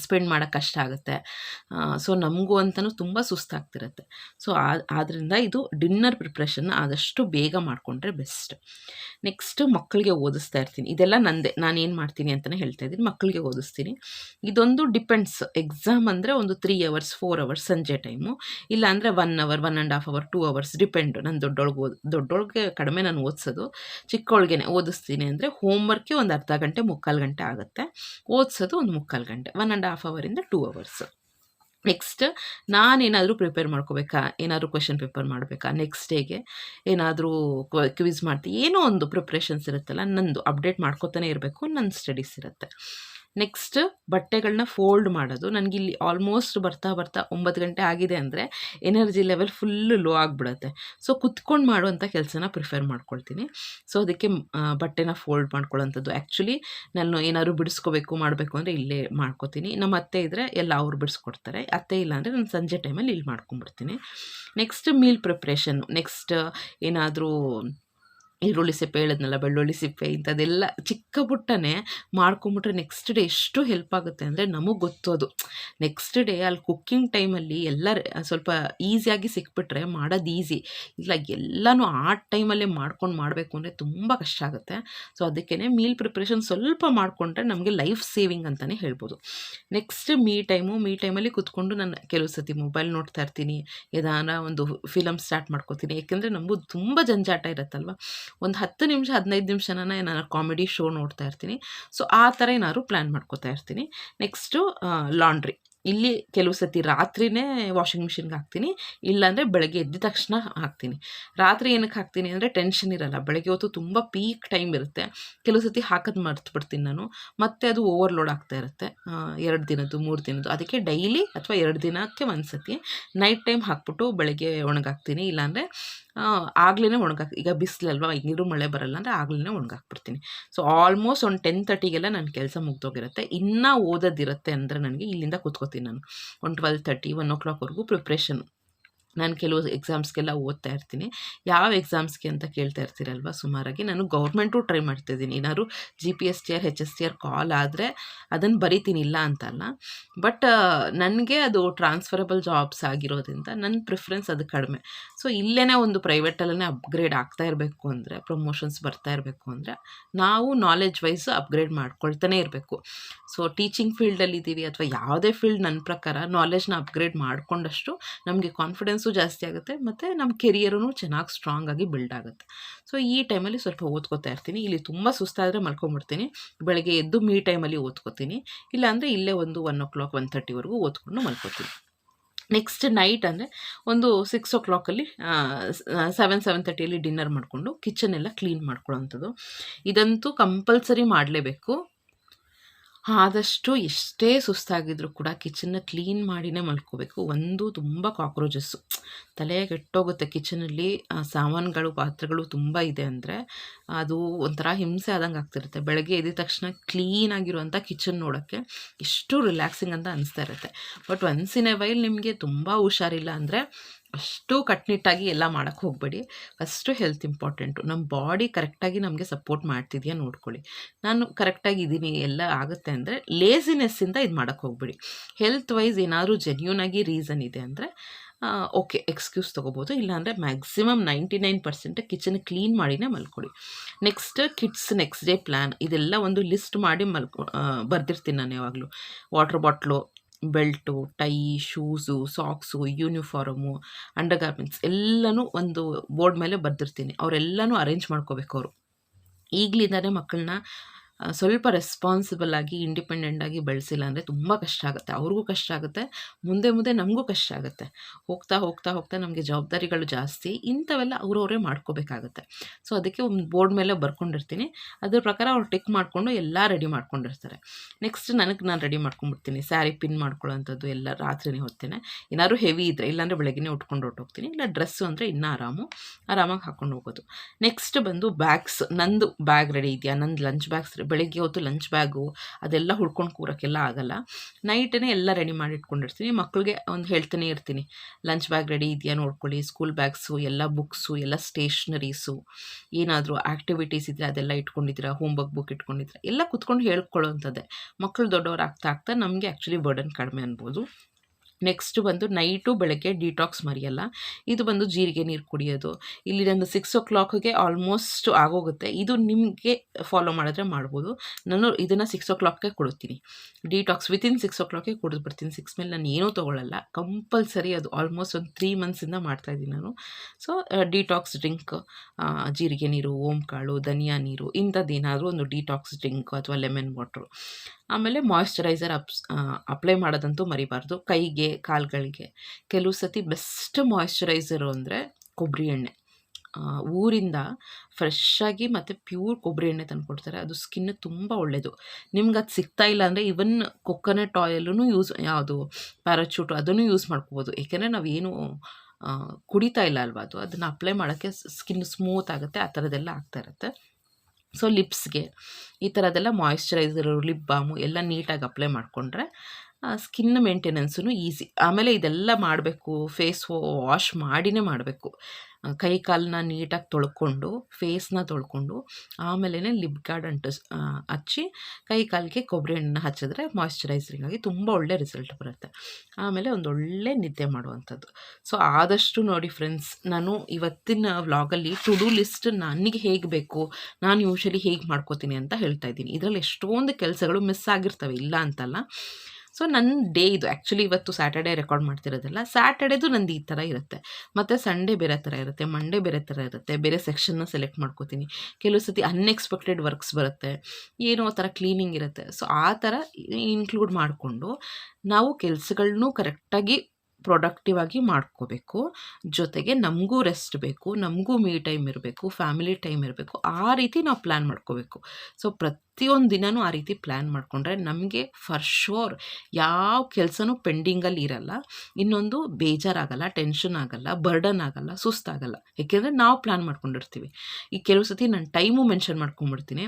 A: ಸ್ಪೆಂಡ್ ಮಾಡೋಕ್ಕೆ ಕಷ್ಟ ಆಗುತ್ತೆ. ಸೊ ನಮಗೂ ಅಂತಲೂ ತುಂಬ ಸುಸ್ತಾಗ್ತಿರುತ್ತೆ. ಸೊ ಆದ್ದರಿಂದ ಇದು ಡಿನ್ನರ್ ಪ್ರಿಪ್ರೇಷನ್ನ ಆದಷ್ಟು ಬೇಗ ಮಾಡಿಕೊಂಡ್ರೆ ಬೆಸ್ಟ್. ನೆಕ್ಸ್ಟ್ ಮಕ್ಕಳಿಗೆ ಓದಿಸ್ತಾ ಇರ್ತೀನಿ. ಇದೆಲ್ಲ ನಂದೆ. ನಾನು ಏನು ಮಾಡ್ತೀನಿ ಅಂತಲೇ ಹೇಳ್ತಾ ಇದ್ದೀನಿ. ಮಕ್ಕಳಿಗೆ ಓದಿಸ್ತೀನಿ. ಇದೊಂದು ಡಿಪೆಂಡ್ಸ್. ಎಕ್ಸಾಮ್ ಅಂದರೆ ಒಂದು ತ್ರೀ ಅವರ್ಸ್ ಫೋರ್ ಅವರ್ಸ್ ಸಂಜೆ ಟೈಮು ಇಲ್ಲ ಅಂದರೆ one hour one and half hour two hours depend ನಾನು ದೊಡ್ಡೊಳಗೆ ಓದ್, ದೊಡ್ಡೊಳಗೆ ಕಡಿಮೆ ನಾನು ಓದಿಸೋದು. ಚಿಕ್ಕವಳಿಗೆ ಓದಿಸ್ತೀನಿ ಅಂದರೆ ಹೋಮ್ವರ್ಕೆ ಒಂದು ಅರ್ಧ ಗಂಟೆ, ಮುಕ್ಕಾಲು ಗಂಟೆ ಆಗುತ್ತೆ. ಓದಿಸೋದು ಒಂದು ಮುಕ್ಕಾಲು ಗಂಟೆ. ಒನ್ ಆ್ಯಂಡ್ ಹಾಫ್ ಅವರಿಂದ ಟೂ ಅವರ್ಸ್ ನೆಕ್ಸ್ಟ್ ನಾನೇನಾದರೂ ಪ್ರಿಪೇರ್ ಮಾಡ್ಕೋಬೇಕಾ? ಏನಾದರೂ ಕ್ವೆಶನ್ ಪೇಪರ್ ಮಾಡಬೇಕಾ? ನೆಕ್ಸ್ಟ್ ಡೇಗೆ ಏನಾದರೂ ಕ್ವಿಸ್ ಮಾಡ್ತೀನಿ ಏನೋ ಒಂದು ಪ್ರಿಪ್ರೇಷನ್ಸ್ ಇರುತ್ತಲ್ಲ, ನಂದು ಅಪ್ಡೇಟ್ ಮಾಡ್ಕೋತಾನೆ ಇರಬೇಕು ನನ್ನ ಸ್ಟಡೀಸ್ ಇರುತ್ತೆ. ನೆಕ್ಸ್ಟ್ ಬಟ್ಟೆಗಳನ್ನ ಫೋಲ್ಡ್ ಮಾಡೋದು. ನನಗೆ ಇಲ್ಲಿ ಆಲ್ಮೋಸ್ಟ್ ಬರ್ತಾ ಬರ್ತಾ ಒಂಬತ್ತು ಗಂಟೆ ಆಗಿದೆ ಅಂದರೆ ಎನರ್ಜಿ ಲೆವೆಲ್ ಫುಲ್ಲು ಲೋ ಆಗಿಬಿಡುತ್ತೆ. ಸೊ ಕುತ್ಕೊಂಡು ಮಾಡುವಂಥ ಕೆಲಸನ ಪ್ರಿಫರ್ ಮಾಡ್ಕೊಳ್ತೀನಿ. ಸೊ ಅದಕ್ಕೆ ಬಟ್ಟೆನ ಫೋಲ್ಡ್ ಮಾಡ್ಕೊಳ್ಳೋಂಥದ್ದು ಆ್ಯಕ್ಚುಲಿ ನಾನು ಏನಾದ್ರು ಬಿಡಿಸ್ಕೋಬೇಕು, ಮಾಡಬೇಕು ಅಂದರೆ ಇಲ್ಲೇ ಮಾಡ್ಕೋತೀನಿ. ನಮ್ಮ ಅತ್ತೆ ಇದ್ದರೆ ಎಲ್ಲ ಅವ್ರು ಬಿಡಿಸ್ಕೊಡ್ತಾರೆ. ಅತ್ತೆ ಇಲ್ಲ ಅಂದರೆ ನಾನು ಸಂಜೆ ಟೈಮಲ್ಲಿ ಇಲ್ಲಿ ಮಾಡ್ಕೊಂಬಿಡ್ತೀನಿ ನೆಕ್ಸ್ಟ್ ಮೀಲ್ ಪ್ರಿಪ್ರೇಷನ್ ನೆಕ್ಸ್ಟ್ ಏನಾದರೂ ಈರುಳ್ಳಿ ಸಿಪ್ಪೆ ಹೇಳಿದ್ನಲ್ಲ, ಬೆಳ್ಳುಳ್ಳಿ ಸಿಪ್ಪೆ ಇಂಥದ್ದೆಲ್ಲ ಚಿಕ್ಕ ಪುಟ್ಟನೇ ಮಾಡ್ಕೊಂಬಿಟ್ರೆ ನೆಕ್ಸ್ಟ್ ಡೇ ಎಷ್ಟು ಹೆಲ್ಪ್ ಆಗುತ್ತೆ ಅಂದರೆ ನಮಗೆ ಗೊತ್ತು ಅದು. ನೆಕ್ಸ್ಟ್ ಡೇ ಅಲ್ಲಿ ಕುಕ್ಕಿಂಗ್ ಟೈಮಲ್ಲಿ ಎಲ್ಲ ಸ್ವಲ್ಪ ಈಸಿಯಾಗಿ ಸಿಕ್ಬಿಟ್ರೆ ಮಾಡೋದು ಈಸಿ ಇಲ್ಲ, ಎಲ್ಲನೂ ಆ ಟೈಮಲ್ಲೇ ಮಾಡ್ಕೊಂಡು ಮಾಡಬೇಕು ಅಂದರೆ ತುಂಬ ಕಷ್ಟ ಆಗುತ್ತೆ. ಸೊ ಅದಕ್ಕೇ ಮೀಲ್ ಪ್ರಿಪ್ರೇಷನ್ ಸ್ವಲ್ಪ ಮಾಡಿಕೊಂಡ್ರೆ ನಮಗೆ ಲೈಫ್ ಸೇವಿಂಗ್ ಅಂತಲೇ ಹೇಳ್ಬೋದು. ನೆಕ್ಸ್ಟ್ ಮೀ ಟೈಮು ಮೀ ಟೈಮಲ್ಲಿ ಕುತ್ಕೊಂಡು ನಾನು ಕೆಲವು ಸತಿ ಮೊಬೈಲ್ ನೋಡ್ತಾ ಇರ್ತೀನಿ. ಏದಾನ ಒಂದು ಫಿಲಮ್ ಸ್ಟಾರ್ಟ್ ಮಾಡ್ಕೋತೀನಿ. ಯಾಕೆಂದರೆ ನಮಗೂ ತುಂಬ ಜಂಜಾಟ ಇರುತ್ತಲ್ವ? ಒಂದು ಹತ್ತು ನಿಮಿಷ, ಹದಿನೈದು ನಿಮಿಷನ ಏನಾದ್ರು ಕಾಮಿಡಿ ಶೋ ನೋಡ್ತಾ ಇರ್ತೀನಿ. ಸೊ ಆ ಥರ ಏನಾದ್ರು ಪ್ಲ್ಯಾನ್ ಮಾಡ್ಕೋತಾ ಇರ್ತೀನಿ. ನೆಕ್ಸ್ಟು ಲಾಂಡ್ರಿ ಇಲ್ಲಿ ಕೆಲವು ಸತಿ ರಾತ್ರಿನೇ ವಾಷಿಂಗ್ ಮಿಷಿನ್ಗೆ ಹಾಕ್ತೀನಿ. ಇಲ್ಲಾಂದರೆ ಬೆಳಗ್ಗೆ ಎದ್ದ ತಕ್ಷಣ ಹಾಕ್ತೀನಿ. ರಾತ್ರಿ ಏನಕ್ಕೆ ಹಾಕ್ತೀನಿ ಅಂದರೆ ಟೆನ್ಷನ್ ಇರಲ್ಲ. ಬೆಳಗ್ಗೆ ಹೊತ್ತು ತುಂಬ ಪೀಕ್ ಟೈಮ್ ಇರುತ್ತೆ. ಕೆಲವು ಸತಿ ಹಾಕೋದು ಮರ್ತು ಬಿಡ್ತೀನಿ ನಾನು. ಮತ್ತೆ ಅದು ಓವರ್ಲೋಡ್ ಆಗ್ತಾ ಇರುತ್ತೆ. ಎರಡು ದಿನದ್ದು, ಮೂರು ದಿನದ್ದು. ಅದಕ್ಕೆ ಡೈಲಿ ಅಥವಾ ಎರಡು ದಿನಕ್ಕೆ ಒಂದು ಸತಿ ನೈಟ್ ಟೈಮ್ ಹಾಕ್ಬಿಟ್ಟು ಬೆಳಗ್ಗೆ ಒಣಗಾಕ್ತೀನಿ. ಇಲ್ಲಾಂದರೆ ಆಗ್ಲೇ ಒಣಗಾಕ್ ಈಗ ಬಿಸಿಲಲ್ವಾ? ನೀರು ಮಳೆ ಬರಲ್ಲ ಅಂದರೆ ಆಗ್ಲೇ ಒಣಗಾಕ್ಬಿಡ್ತೀನಿ. ಸೊ ಆಲ್ಮೋಸ್ಟ್ ಒಂದು ಟೆನ್ ತರ್ಟಿಗೆಲ್ಲ ನನ್ನ ಕೆಲಸ ಮುಗ್ದೋಗಿರುತ್ತೆ. ಇನ್ನೂ ಓದೋದಿರುತ್ತೆ ಅಂದರೆ ನನಗೆ ಇಲ್ಲಿಂದ ಕೂತ್ಕೋತೀನಿ ನಾನು. ಒಂದು ಟ್ವೆಲ್ ತರ್ಟಿ ಒನ್ ಓ ಕ್ಲಾಕ್ವರೆಗೂ ಪ್ರಿಪ್ರೇಷನ್ ನಾನು ಕೆಲವು ಎಕ್ಸಾಮ್ಸ್ಗೆಲ್ಲ ಓದ್ತಾ ಇರ್ತೀನಿ. ಯಾವ ಎಕ್ಸಾಮ್ಸ್ಗೆ ಅಂತ ಕೇಳ್ತಾ ಇರ್ತೀರಲ್ವ ಸುಮಾರಾಗಿ? ನಾನು ಗೌರ್ಮೆಂಟು ಟ್ರೈ ಮಾಡ್ತಿದ್ದೀನಿ ಏನಾದ್ರು G P S T R H S T R call ಆದರೆ ಅದನ್ನು ಬರಿತೀನಿ ಇಲ್ಲ ಅಂತಲ್ಲ ಬಟ್ ನನಗೆ ಅದು ಟ್ರಾನ್ಸ್ಫರಬಲ್ ಜಾಬ್ಸ್ ಆಗಿರೋದ್ರಿಂದ ನನ್ನ ಪ್ರಿಫರೆನ್ಸ್ ಅದು ಕಡಿಮೆ. ಸೊ ಇಲ್ಲೇ ಒಂದು ಪ್ರೈವೇಟಲ್ಲೇ ಅಪ್ಗ್ರೇಡ್ ಆಗ್ತಾ ಇರಬೇಕು ಅಂದರೆ ಪ್ರಮೋಷನ್ಸ್ ಬರ್ತಾ ಇರಬೇಕು ಅಂದರೆ, ನಾವು ನಾಲೆಜ್ ವೈಸ್ ಅಪ್ಗ್ರೇಡ್ ಮಾಡ್ಕೊಳ್ತಾನೆ ಇರಬೇಕು. ಸೊ ಟೀಚಿಂಗ್ ಫೀಲ್ಡಲ್ಲಿ ಇದ್ದೀವಿ ಅಥವಾ ಯಾವುದೇ ಫೀಲ್ಡ್ ನನ್ನ ಪ್ರಕಾರ ನಾಲೆಜ್ನ ಅಪ್ಗ್ರೇಡ್ ಮಾಡಿಕೊಂಡಷ್ಟು ನಮಗೆ ಕಾನ್ಫಿಡೆನ್ಸು ಜಾಸ್ತಿ ಆಗುತ್ತೆ. ಮತ್ತು ನಮ್ಮ ಕೆರಿಯರೂ ಚೆನ್ನಾಗಿ ಸ್ಟ್ರಾಂಗ್ ಆಗಿ ಬಿಲ್ಡ್ ಆಗುತ್ತೆ. ಸೊ ಈ ಟೈಮಲ್ಲಿ ಸ್ವಲ್ಪ ಓದ್ಕೋತಾ ಇರ್ತೀನಿ. ಇಲ್ಲಿ ತುಂಬ ಸುಸ್ತಾದರೆ ಮಲ್ಕೊಂಬಿಡ್ತೀನಿ. ಬೆಳಗ್ಗೆ ಎದ್ದು ಮೀ ಟೈಮಲ್ಲಿ ಓದ್ಕೋತೀನಿ. ಇಲ್ಲಾಂದರೆ ಇಲ್ಲೇ ಒಂದು ಒನ್ ಓ ಕ್ಲಾಕ್ ಒನ್ ತರ್ಟಿವರೆಗೂ ಓದ್ಕೊಂಡು ಮಲ್ಕೋತೀನಿ. ನೆಕ್ಸ್ಟ್ ನೈಟ್ ಅಂದರೆ ಒಂದು ಸಿಕ್ಸ್ ಓ ಕ್ಲಾಕಲ್ಲಿ ಸೆವೆನ್ ಸೆವೆನ್ ತರ್ಟಿಯಲ್ಲಿ ಡಿನ್ನರ್ ಮಾಡಿಕೊಂಡು ಕಿಚನ್ ಎಲ್ಲ ಕ್ಲೀನ್ ಮಾಡ್ಕೊಳ್ಳೋವಂಥದ್ದು. ಇದಂತೂ ಕಂಪಲ್ಸರಿ ಮಾಡಲೇಬೇಕು. ಆದಷ್ಟು ಎಷ್ಟೇ ಸುಸ್ತಾಗಿದ್ರೂ ಕೂಡ ಕಿಚನ್ನ ಕ್ಲೀನ್ ಮಾಡಿನೇ ಮಲ್ಕೋಬೇಕು. ಒಂದು ತುಂಬ ಕಾಕ್ರೋಚಸ್ಸು. ತಲೆ ಕೆಟ್ಟೋಗುತ್ತೆ. ಕಿಚನಲ್ಲಿ ಸಾಮಾನುಗಳು, ಪಾತ್ರೆಗಳು ತುಂಬ ಇದೆ ಅಂದರೆ ಅದು ಒಂಥರ ಹಿಂಸೆ ಆದಂಗೆ ಆಗ್ತಿರುತ್ತೆ. ಬೆಳಗ್ಗೆ ಎದ್ದ ತಕ್ಷಣ ಕ್ಲೀನಾಗಿರುವಂಥ ಕಿಚನ್ ನೋಡೋಕ್ಕೆ ಎಷ್ಟು ರಿಲ್ಯಾಕ್ಸಿಂಗ್ ಅಂತ ಅನಿಸ್ತಾ ಇರುತ್ತೆ. ಬಟ್ ಒನ್ಸ್ ವೈಲ್ ನಿಮಗೆ ತುಂಬ ಹುಷಾರಿಲ್ಲ ಅಂದರೆ ಅಷ್ಟು ಕಟ್ನಿಟ್ಟಾಗಿ ಎಲ್ಲ ಮಾಡೋಕ್ಕೆ ಹೋಗಬೇಡಿ. First health important. ನಮ್ಮ ಬಾಡಿ ಕರೆಕ್ಟಾಗಿ ನಮಗೆ ಸಪೋರ್ಟ್ ಮಾಡ್ತಿದೆಯಾ ನೋಡ್ಕೊಳ್ಳಿ. ನಾನು ಕರೆಕ್ಟಾಗಿ ಇದ್ದೀನಿ ಎಲ್ಲ ಆಗುತ್ತೆ ಅಂದರೆ ಲೇಸಿನೆಸ್ಸಿಂದ ಇದು ಮಾಡೋಕ್ಕೆ ಹೋಗ್ಬೇಡಿ. ಹೆಲ್ತ್ ವೈಸ್ ಏನಾದರೂ ಜೆನ್ಯೂನಾಗಿ ರೀಸನ್ ಇದೆ ಅಂದರೆ ಓಕೆ ಎಕ್ಸ್ಕ್ಯೂಸ್ ತೊಗೋಬೋದು. ಇಲ್ಲಾಂದರೆ maximum ninety nine percent kitchen clean ಮಾಡಿನೇ ಮಲ್ಕೊಳ್ಳಿ. Next kids next day plan ಇದೆಲ್ಲ ಒಂದು ಲಿಸ್ಟ್ ಮಾಡಿ ಮಲ್ಕೊ ಬರ್ದಿರ್ತೀನಿ ನಾನು ಯಾವಾಗಲೂ. Water bottle belt, tie, shoes, socks, uniform undergarments ಎಲ್ಲನೂ ಒಂದು ಬೋರ್ಡ್ ಮೇಲೆ ಬರೆದಿರ್ತೀನಿ. ಅವರೆಲ್ಲನೂ ಅರೇಂಜ್ ಮಾಡ್ಕೋಬೇಕು ಅವರು. ಈಗಲಿಂದಾನೇ ಮಕ್ಕಳನ್ನ ಸ್ವಲ್ಪ ರೆಸ್ಪಾನ್ಸಿಬಲ್ ಆಗಿ ಇಂಡಿಪೆಂಡೆಂಟ್ ಆಗಿ ಬೆಳೆಸಿಲ್ಲ ಅಂದರೆ ತುಂಬ ಕಷ್ಟ ಆಗುತ್ತೆ. ಅವ್ರಿಗೂ ಕಷ್ಟ ಆಗುತ್ತೆ, ಮುಂದೆ ಮುಂದೆ ನಮಗೂ ಕಷ್ಟ ಆಗುತ್ತೆ. ಹೋಗ್ತಾ ಹೋಗ್ತಾ ಹೋಗ್ತಾ ನಮಗೆ ಜವಾಬ್ದಾರಿಗಳು ಜಾಸ್ತಿ, ಇಂಥವೆಲ್ಲ ಅವರವರೇ ಮಾಡ್ಕೋಬೇಕಾಗತ್ತೆ. ಸೊ ಅದಕ್ಕೆ ಒಂದು ಬೋರ್ಡ್ ಮೇಲೆ ಬರ್ಕೊಂಡಿರ್ತೀನಿ. ಅದ್ರ ಪ್ರಕಾರ ಅವ್ರು ಟಿಕ್ ಮಾಡಿಕೊಂಡು ಎಲ್ಲ ರೆಡಿ ಮಾಡ್ಕೊಂಡಿರ್ತಾರೆ. ನೆಕ್ಸ್ಟ್ ನನಗೆ ನಾನು ರೆಡಿ ಮಾಡ್ಕೊಂಡ್ಬಿಡ್ತೀನಿ. ಸ್ಯಾರಿ ಪಿನ್ ಮಾಡ್ಕೊಳ್ಳೋಂಥದ್ದು ಎಲ್ಲ ರಾತ್ರಿನೇ ಹೊತ್ತೇನೆ. ಏನಾದ್ರು ಹೆವಿ ಇದ್ದರೆ ಇಲ್ಲಾಂದರೆ ಬೆಳಗ್ಗೆ ಉಟ್ಕೊಂಡು ಹೊರ್ಟೋಗ್ತೀನಿ. ಇಲ್ಲ ಡ್ರೆಸ್ಸು ಅಂದರೆ ಇನ್ನೂ ಆರಾಮು. ಆರಾಮಾಗಿ ಹಾಕ್ಕೊಂಡು ಹೋಗೋದು. ನೆಕ್ಸ್ಟ್ ಬಂದು ಬ್ಯಾಗ್ಸ್ ನಂದು ಬ್ಯಾಗ್ ರೆಡಿ ಇದೆಯಾ? ನಂದು ಲಂಚ್ ಬ್ಯಾಗ್ಸ್ ಬೆಳಿಗ್ಗೆ ಹೊತ್ತು ಲಂಚ್ ಬ್ಯಾಗು ಅದೆಲ್ಲ ಹುಡ್ಕೊಂಡು ಕೂರೋಕ್ಕೆಲ್ಲ ಆಗಲ್ಲ. ನೈಟೇ ಎಲ್ಲ ರೆಡಿ ಮಾಡಿ ಇಟ್ಕೊಂಡಿರ್ತೀನಿ. ಮಕ್ಕಳಿಗೆ ಒಂದು ಹೇಳ್ತಾನೆ ಇರ್ತೀನಿ. ಲಂಚ್ ಬ್ಯಾಗ್ ರೆಡಿ ಇದೆಯಾ ನೋಡ್ಕೊಳ್ಳಿ. ಸ್ಕೂಲ್ ಬ್ಯಾಗ್ಸು ಎಲ್ಲ ಬುಕ್ಸು ಎಲ್ಲ ಸ್ಟೇಷ್ನರೀಸು ಏನಾದರೂ ಆ್ಯಕ್ಟಿವಿಟೀಸ್ ಇದ್ದರೆ ಅದೆಲ್ಲ ಇಟ್ಕೊಂಡಿದ್ದೀರಾ? Homework book ಇಟ್ಕೊಂಡಿದ್ದೀರಾ? ಎಲ್ಲ ಕುತ್ಕೊಂಡು ಹೇಳ್ಕೊಳ್ಳೋವಂಥದ್ದೇ ಮಕ್ಕಳು ದೊಡ್ಡವ್ರು ಆಗ್ತಾ ಆಗ್ತಾ ನಮಗೆ ಆ್ಯಕ್ಚುಲಿ ಬರ್ಡನ್ ಕಡಿಮೆ ಅನ್ಬೋದು. ನೆಕ್ಸ್ಟ್ ಬಂದು ನೈಟು ಬೆಳಗ್ಗೆ ಡಿಟಾಕ್ಸ್ ಮರೆಯಲ್ಲ. ಇದು ಬಂದು ಜೀರಿಗೆ ನೀರು ಕುಡಿಯೋದು. ಇಲ್ಲಿ ನಂದು ಸಿಕ್ಸ್ ಓ ಕ್ಲಾಕ್ಗೆ ಆಲ್ಮೋಸ್ಟ್ ಆಗೋಗುತ್ತೆ. ಇದು ನಿಮಗೆ ಫಾಲೋ ಮಾಡಿದ್ರೆ ಮಾಡ್ಬೋದು. ನಾನು ಇದನ್ನು ಸಿಕ್ಸ್ ಓ ಕ್ಲಾಕ್ಗೆ ಕೊಡುತ್ತೀನಿ. ಡಿಟಾಕ್ಸ್ ವಿತಿನ್ ಸಿಕ್ಸ್ ಓ ಕ್ಲಾಕ್ಗೆ ಬರ್ತೀನಿ ಸಿಕ್ಸ್ ಮೇಲೆ ನಾನು ಏನೂ ತೊಗೊಳ್ಳಲ್ಲ ಕಂಪಲ್ಸರಿ ಅದು. ಆಲ್ಮೋಸ್ಟ್ ಒಂದು ತ್ರೀ ಮಂತ್ಸಿಂದ ಮಾಡ್ತಾಯಿದ್ದೀನಿ ನಾನು. ಸೊ ಡಿಟಾಕ್ಸ್ ಡ್ರಿಂಕ್ ಜೀರಿಗೆ ನೀರು ಓಂಕಾಳು ಧನಿಯಾ ನೀರು, ಇಂಥದ್ದೇನಾದರೂ ಒಂದು ಡಿಟಾಕ್ಸ್ ಡ್ರಿಂಕ್ ಅಥವಾ ಲೆಮನ್ ವಾಟ್ರು ಆಮೇಲೆ ಮಾಯ್ಶ್ಚರೈಸರ್ ಅಪ್ಸ್ ಅಪ್ಲೈ ಮಾಡೋದಂತೂ ಮರಿಬಾರ್ದು. ಕೈಗೆ, ಕಾಲುಗಳಿಗೆ. ಕೆಲವು ಸತಿ ಬೆಸ್ಟ್ ಮಾಯ್ಶ್ಚರೈಸರು ಅಂದರೆ ಕೊಬ್ಬರಿ ಎಣ್ಣೆ. ಊರಿಂದ ಫ್ರೆಶ್ಶಾಗಿ ಮತ್ತು ಪ್ಯೂರ್ ಕೊಬ್ಬರಿ ಎಣ್ಣೆ ತಂದು ಕೊಡ್ತಾರೆ. ಅದು ಸ್ಕಿನ್ ತುಂಬ ಒಳ್ಳೆಯದು ನಿಮ್ಗೆ ಅದು ಸಿಗ್ತಾ ಇಲ್ಲ ಅಂದರೆ ಇವನ್ ಕೊಕೊನಟ್ ಆಯಿಲೂ ಯೂಸ್ ಯಾವುದು ಪ್ಯಾರಾಚೂಟು ಅದನ್ನು ಯೂಸ್ ಮಾಡ್ಕೋಬೋದು. ಏಕೆಂದರೆ ನಾವೇನು ಕುಡಿತಾ ಇಲ್ಲ ಅಲ್ವಾ ಅದು? ಅದನ್ನು ಅಪ್ಲೈ ಮಾಡೋಕ್ಕೆ ಸ್ಕಿನ್ ಸ್ಮೂತ್ ಆಗುತ್ತೆ. ಆ ಥರದ್ದೆಲ್ಲ ಆಗ್ತಾ ಇರುತ್ತೆ. ಸೊ ಲಿಪ್ಸ್ಗೆ ಈ ಥರದ್ದೆಲ್ಲ ಮಾಯಿಶ್ಚರೈಸರು ಲಿಪ್ ಬಾಮು ಎಲ್ಲ ನೀಟಾಗಿ ಅಪ್ಲೈ ಮಾಡಿಕೊಂಡ್ರೆ ಸ್ಕಿನ್ ಮೇಂಟೆನೆನ್ಸು ಈಸಿ ಆಮೇಲೆ ಇದೆಲ್ಲ ಮಾಡಬೇಕು ಫೇಸ್ ವಾಶ್ ಮಾಡಿನೇ ಮಾಡಬೇಕು. ಕೈ ಕಾಲನ್ನ ನೀಟಾಗಿ ತೊಳ್ಕೊಂಡು ಫೇಸ್ನ ತೊಳ್ಕೊಂಡು ಆಮೇಲೆ ಲಿಪ್ ಗಾರ್ಡ್ ಅಂಟಿಸ್ ಹಚ್ಚಿ ಕೈ ಕಾಲಿಗೆ ಕೊಬ್ಬರಿ ಎಣ್ಣೆ ಹಚ್ಚಿದ್ರೆ ಮಾಯಿಶ್ಚರೈಸರಿಂಗ್ ಆಗಿ ತುಂಬ ಒಳ್ಳೆ ರಿಸಲ್ಟ್ ಬರುತ್ತೆ. ಆಮೇಲೆ ಒಂದು ಒಳ್ಳೆ ನಿದ್ದೆ ಮಾಡುವಂಥದ್ದು. ಸೊ ಆದಷ್ಟು ನೋಡಿ ಫ್ರೆಂಡ್ಸ್ ನಾನು ಇವತ್ತಿನ ವ್ಲಾಗಲ್ಲಿ ಟು ಡೂ ಲಿಸ್ಟ್ ನನಗೆ ಹೇಗೆ ಬೇಕು, ನಾನು ಯೂಶಲಿ ಹೇಗೆ ಮಾಡ್ಕೋತೀನಿ ಅಂತ ಹೇಳ್ತಾ ಇದ್ದೀನಿ. ಇದರಲ್ಲಿ ಎಷ್ಟೊಂದು ಕೆಲಸಗಳು ಮಿಸ್ ಆಗಿರ್ತವೆ, ಇಲ್ಲ ಅಂತಲ್ಲ. ಸೊ ನನ್ನ ಡೇ ಇದು. ಆ್ಯಕ್ಚುಲಿ ಇವತ್ತು ಸ್ಯಾಟರ್ಡೇ ರೆಕಾರ್ಡ್ ಮಾಡ್ತಿರೋದಲ್ಲ. ಸ್ಯಾಟರ್ಡೇದು ನಂದು ಈ ಥರ ಇರುತ್ತೆ. ಮತ್ತು ಸಂಡೇ ಬೇರೆ ಥರ ಇರುತ್ತೆ. ಮಂಡೇ ಬೇರೆ ಥರ ಇರುತ್ತೆ. ಬೇರೆ ಸೆಕ್ಷನ್ನ ಸೆಲೆಕ್ಟ್ ಮಾಡ್ಕೋತೀನಿ. ಕೆಲವು ಸತಿ ಅನ್ಎಕ್ಸ್ಪೆಕ್ಟೆಡ್ ವರ್ಕ್ಸ್ ಬರುತ್ತೆ. ಏನೋ ಥರ ಕ್ಲೀನಿಂಗ್ ಇರುತ್ತೆ. ಸೊ ಆ ಥರ ಇನ್ಕ್ಲೂಡ್ ಮಾಡಿಕೊಂಡು ನಾವು ಕೆಲಸಗಳನ್ನೂ ಕರೆಕ್ಟಾಗಿ ಪ್ರೊಡಕ್ಟಿವ್ ಆಗಿ ಮಾಡ್ಕೋಬೇಕು. ಜೊತೆಗೆ ನಮಗೂ ರೆಸ್ಟ್ ಬೇಕು, ನಮಗೂ ಮೀ ಟೈಮ್ ಇರಬೇಕು ಫ್ಯಾಮಿಲಿ ಟೈಮ್ ಇರಬೇಕು, ಆ ರೀತಿ ನಾವು ಪ್ಲ್ಯಾನ್ ಮಾಡ್ಕೋಬೇಕು. ಸೊ ಪ್ರತಿಯೊಂದು ದಿನವೂ ಆ ರೀತಿ ಪ್ಲ್ಯಾನ್ ಮಾಡಿಕೊಂಡ್ರೆ ನಮಗೆ ಫರ್ ಶೋರ್ ಯಾವ ಕೆಲಸನೂ ಪೆಂಡಿಂಗಲ್ಲಿ ಇರಲ್ಲ. ಇನ್ನೊಂದು ಬೇಜಾರಾಗಲ್ಲ ಟೆನ್ಷನ್ ಆಗಲ್ಲ ಬರ್ಡನ್ ಆಗಲ್ಲ, ಸುಸ್ತಾಗಲ್ಲ. ಏಕೆಂದರೆ ನಾವು ಪ್ಲ್ಯಾನ್ ಮಾಡ್ಕೊಂಡಿರ್ತೀವಿ. ಈ ಕೆಲವು ಸತಿ ನಾನು ಟೈಮು ಮೆನ್ಷನ್ ಮಾಡ್ಕೊಂಡ್ಬಿಡ್ತೀನಿ.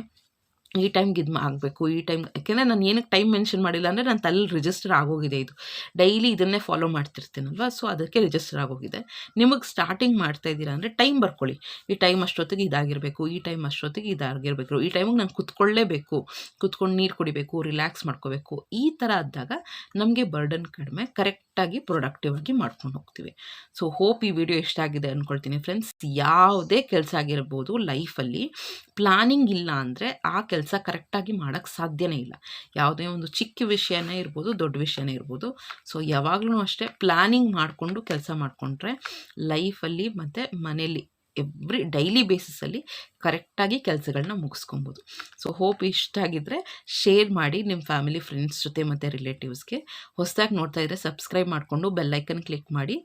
A: ಈ ಟೈಮ್ಗೆ ಇದು ಆಗಬೇಕು, ಈ ಟೈಮ್, ಯಾಕೆಂದರೆ ನಾನು ಏನಕ್ಕೆ ಟೈಮ್ ಮೆನ್ಷನ್ ಮಾಡಿಲ್ಲ ಅಂದರೆ ನಾನು ತಲೆ ರಿಜಿಸ್ಟರ್ ಆಗೋಗಿದೆ ಇದು. ಡೈಲಿ ಇದನ್ನೇ ಫಾಲೋ ಮಾಡ್ತಿರ್ತೀನಲ್ವ? ಸೊ ಅದಕ್ಕೆ ರಿಜಿಸ್ಟರ್ ಆಗೋಗಿದೆ. ನಿಮಗೆ ಸ್ಟಾರ್ಟಿಂಗ್ ಮಾಡ್ತಾ ಇದ್ದೀರಾ ಅಂದರೆ ಟೈಮ್ ಬರ್ಕೊಳ್ಳಿ. ಈ ಟೈಮ್ ಅಷ್ಟೊತ್ತಿಗೆ ಇದಾಗಿರಬೇಕು, ಈ ಟೈಮ್ ಅಷ್ಟೊತ್ತಿಗೆ ಇದಾಗಿರಬೇಕು, ಈ ಟೈಮಿಗೆ ನಾನು ಕುತ್ಕೊಳ್ಳೇಬೇಕು, ಕುತ್ಕೊಂಡು ನೀರು ಕುಡಿಬೇಕು ರಿಲ್ಯಾಕ್ಸ್ ಮಾಡ್ಕೋಬೇಕು, ಈ ಥರ ಆದಾಗ ನಮಗೆ ಬರ್ಡನ್ ಕಡಿಮೆ ಕರೆಕ್ಟಾಗಿ ಪ್ರೊಡಕ್ಟಿವ್ ಆಗಿ ಮಾಡ್ಕೊಂಡು ಹೋಗ್ತೀವಿ. ಸೊ ಹೋಪ್ ಈ ವಿಡಿಯೋ ಇಷ್ಟ ಆಗಿದೆ ಅಂದ್ಕೊಳ್ತೀನಿ ಫ್ರೆಂಡ್ಸ್ ಯಾವುದೇ ಕೆಲಸ ಆಗಿರ್ಬೋದು ಲೈಫಲ್ಲಿ ಪ್ಲಾನಿಂಗ್ ಇಲ್ಲ ಅಂದರೆ ಆ ಕೆಲಸ ಕೆಲಸ ಕರೆಕ್ಟಾಗಿ ಮಾಡೋಕ್ಕೆ ಸಾಧ್ಯನೇ ಇಲ್ಲ. ಯಾವುದೇ ಒಂದು ಚಿಕ್ಕ ವಿಷಯನೇ ಇರ್ಬೋದು, ದೊಡ್ಡ ವಿಷಯನೇ ಇರ್ಬೋದು. ಸೊ ಯಾವಾಗಲೂ ಅಷ್ಟೇ ಪ್ಲ್ಯಾನಿಂಗ್ ಮಾಡಿಕೊಂಡು ಕೆಲಸ ಮಾಡಿಕೊಂಡ್ರೆ ಲೈಫಲ್ಲಿ ಮತ್ತು ಮನೇಲಿ ಎವ್ರಿ ಡೈಲಿ ಬೇಸಿಸಲ್ಲಿ ಕರೆಕ್ಟಾಗಿ ಕೆಲಸಗಳನ್ನ ಮುಗಿಸ್ಕೊಬೋದು. ಸೊ ಹೋಪ್ ಇಷ್ಟ ಆಗಿದ್ದರೆ ಶೇರ್ ಮಾಡಿ ನಿಮ್ಮ ಫ್ಯಾಮಿಲಿ ಫ್ರೆಂಡ್ಸ್ ಜೊತೆ ಮತ್ತು ರಿಲೇಟಿವ್ಸ್ಗೆ ಹೊಸದಾಗಿ ನೋಡ್ತಾ ಇದ್ದರೆ ಸಬ್ಸ್ಕ್ರೈಬ್ ಮಾಡಿಕೊಂಡು ಬೆಲ್ಲೈಕನ್ ಕ್ಲಿಕ್ ಮಾಡಿ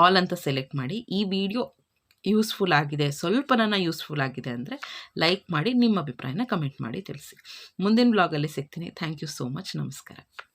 A: ಆಲ್ ಅಂತ ಸೆಲೆಕ್ಟ್ ಮಾಡಿ ಈ ವಿಡಿಯೋ ಯೂಸ್ಫುಲ್ ಆಗಿದೆ ಸ್ವಲ್ಪ ನನ್ನ ಯೂಸ್ಫುಲ್ ಆಗಿದೆ ಅಂದರೆ ಲೈಕ್ ಮಾಡಿ ನಿಮ್ಮ ಅಭಿಪ್ರಾಯನ ಕಮೆಂಟ್ ಮಾಡಿ ತಿಳಿಸಿ. ಮುಂದಿನ ಬ್ಲಾಗಲ್ಲಿ ಸಿಗ್ತೀನಿ. Thank you so much. ನಮಸ್ಕಾರ.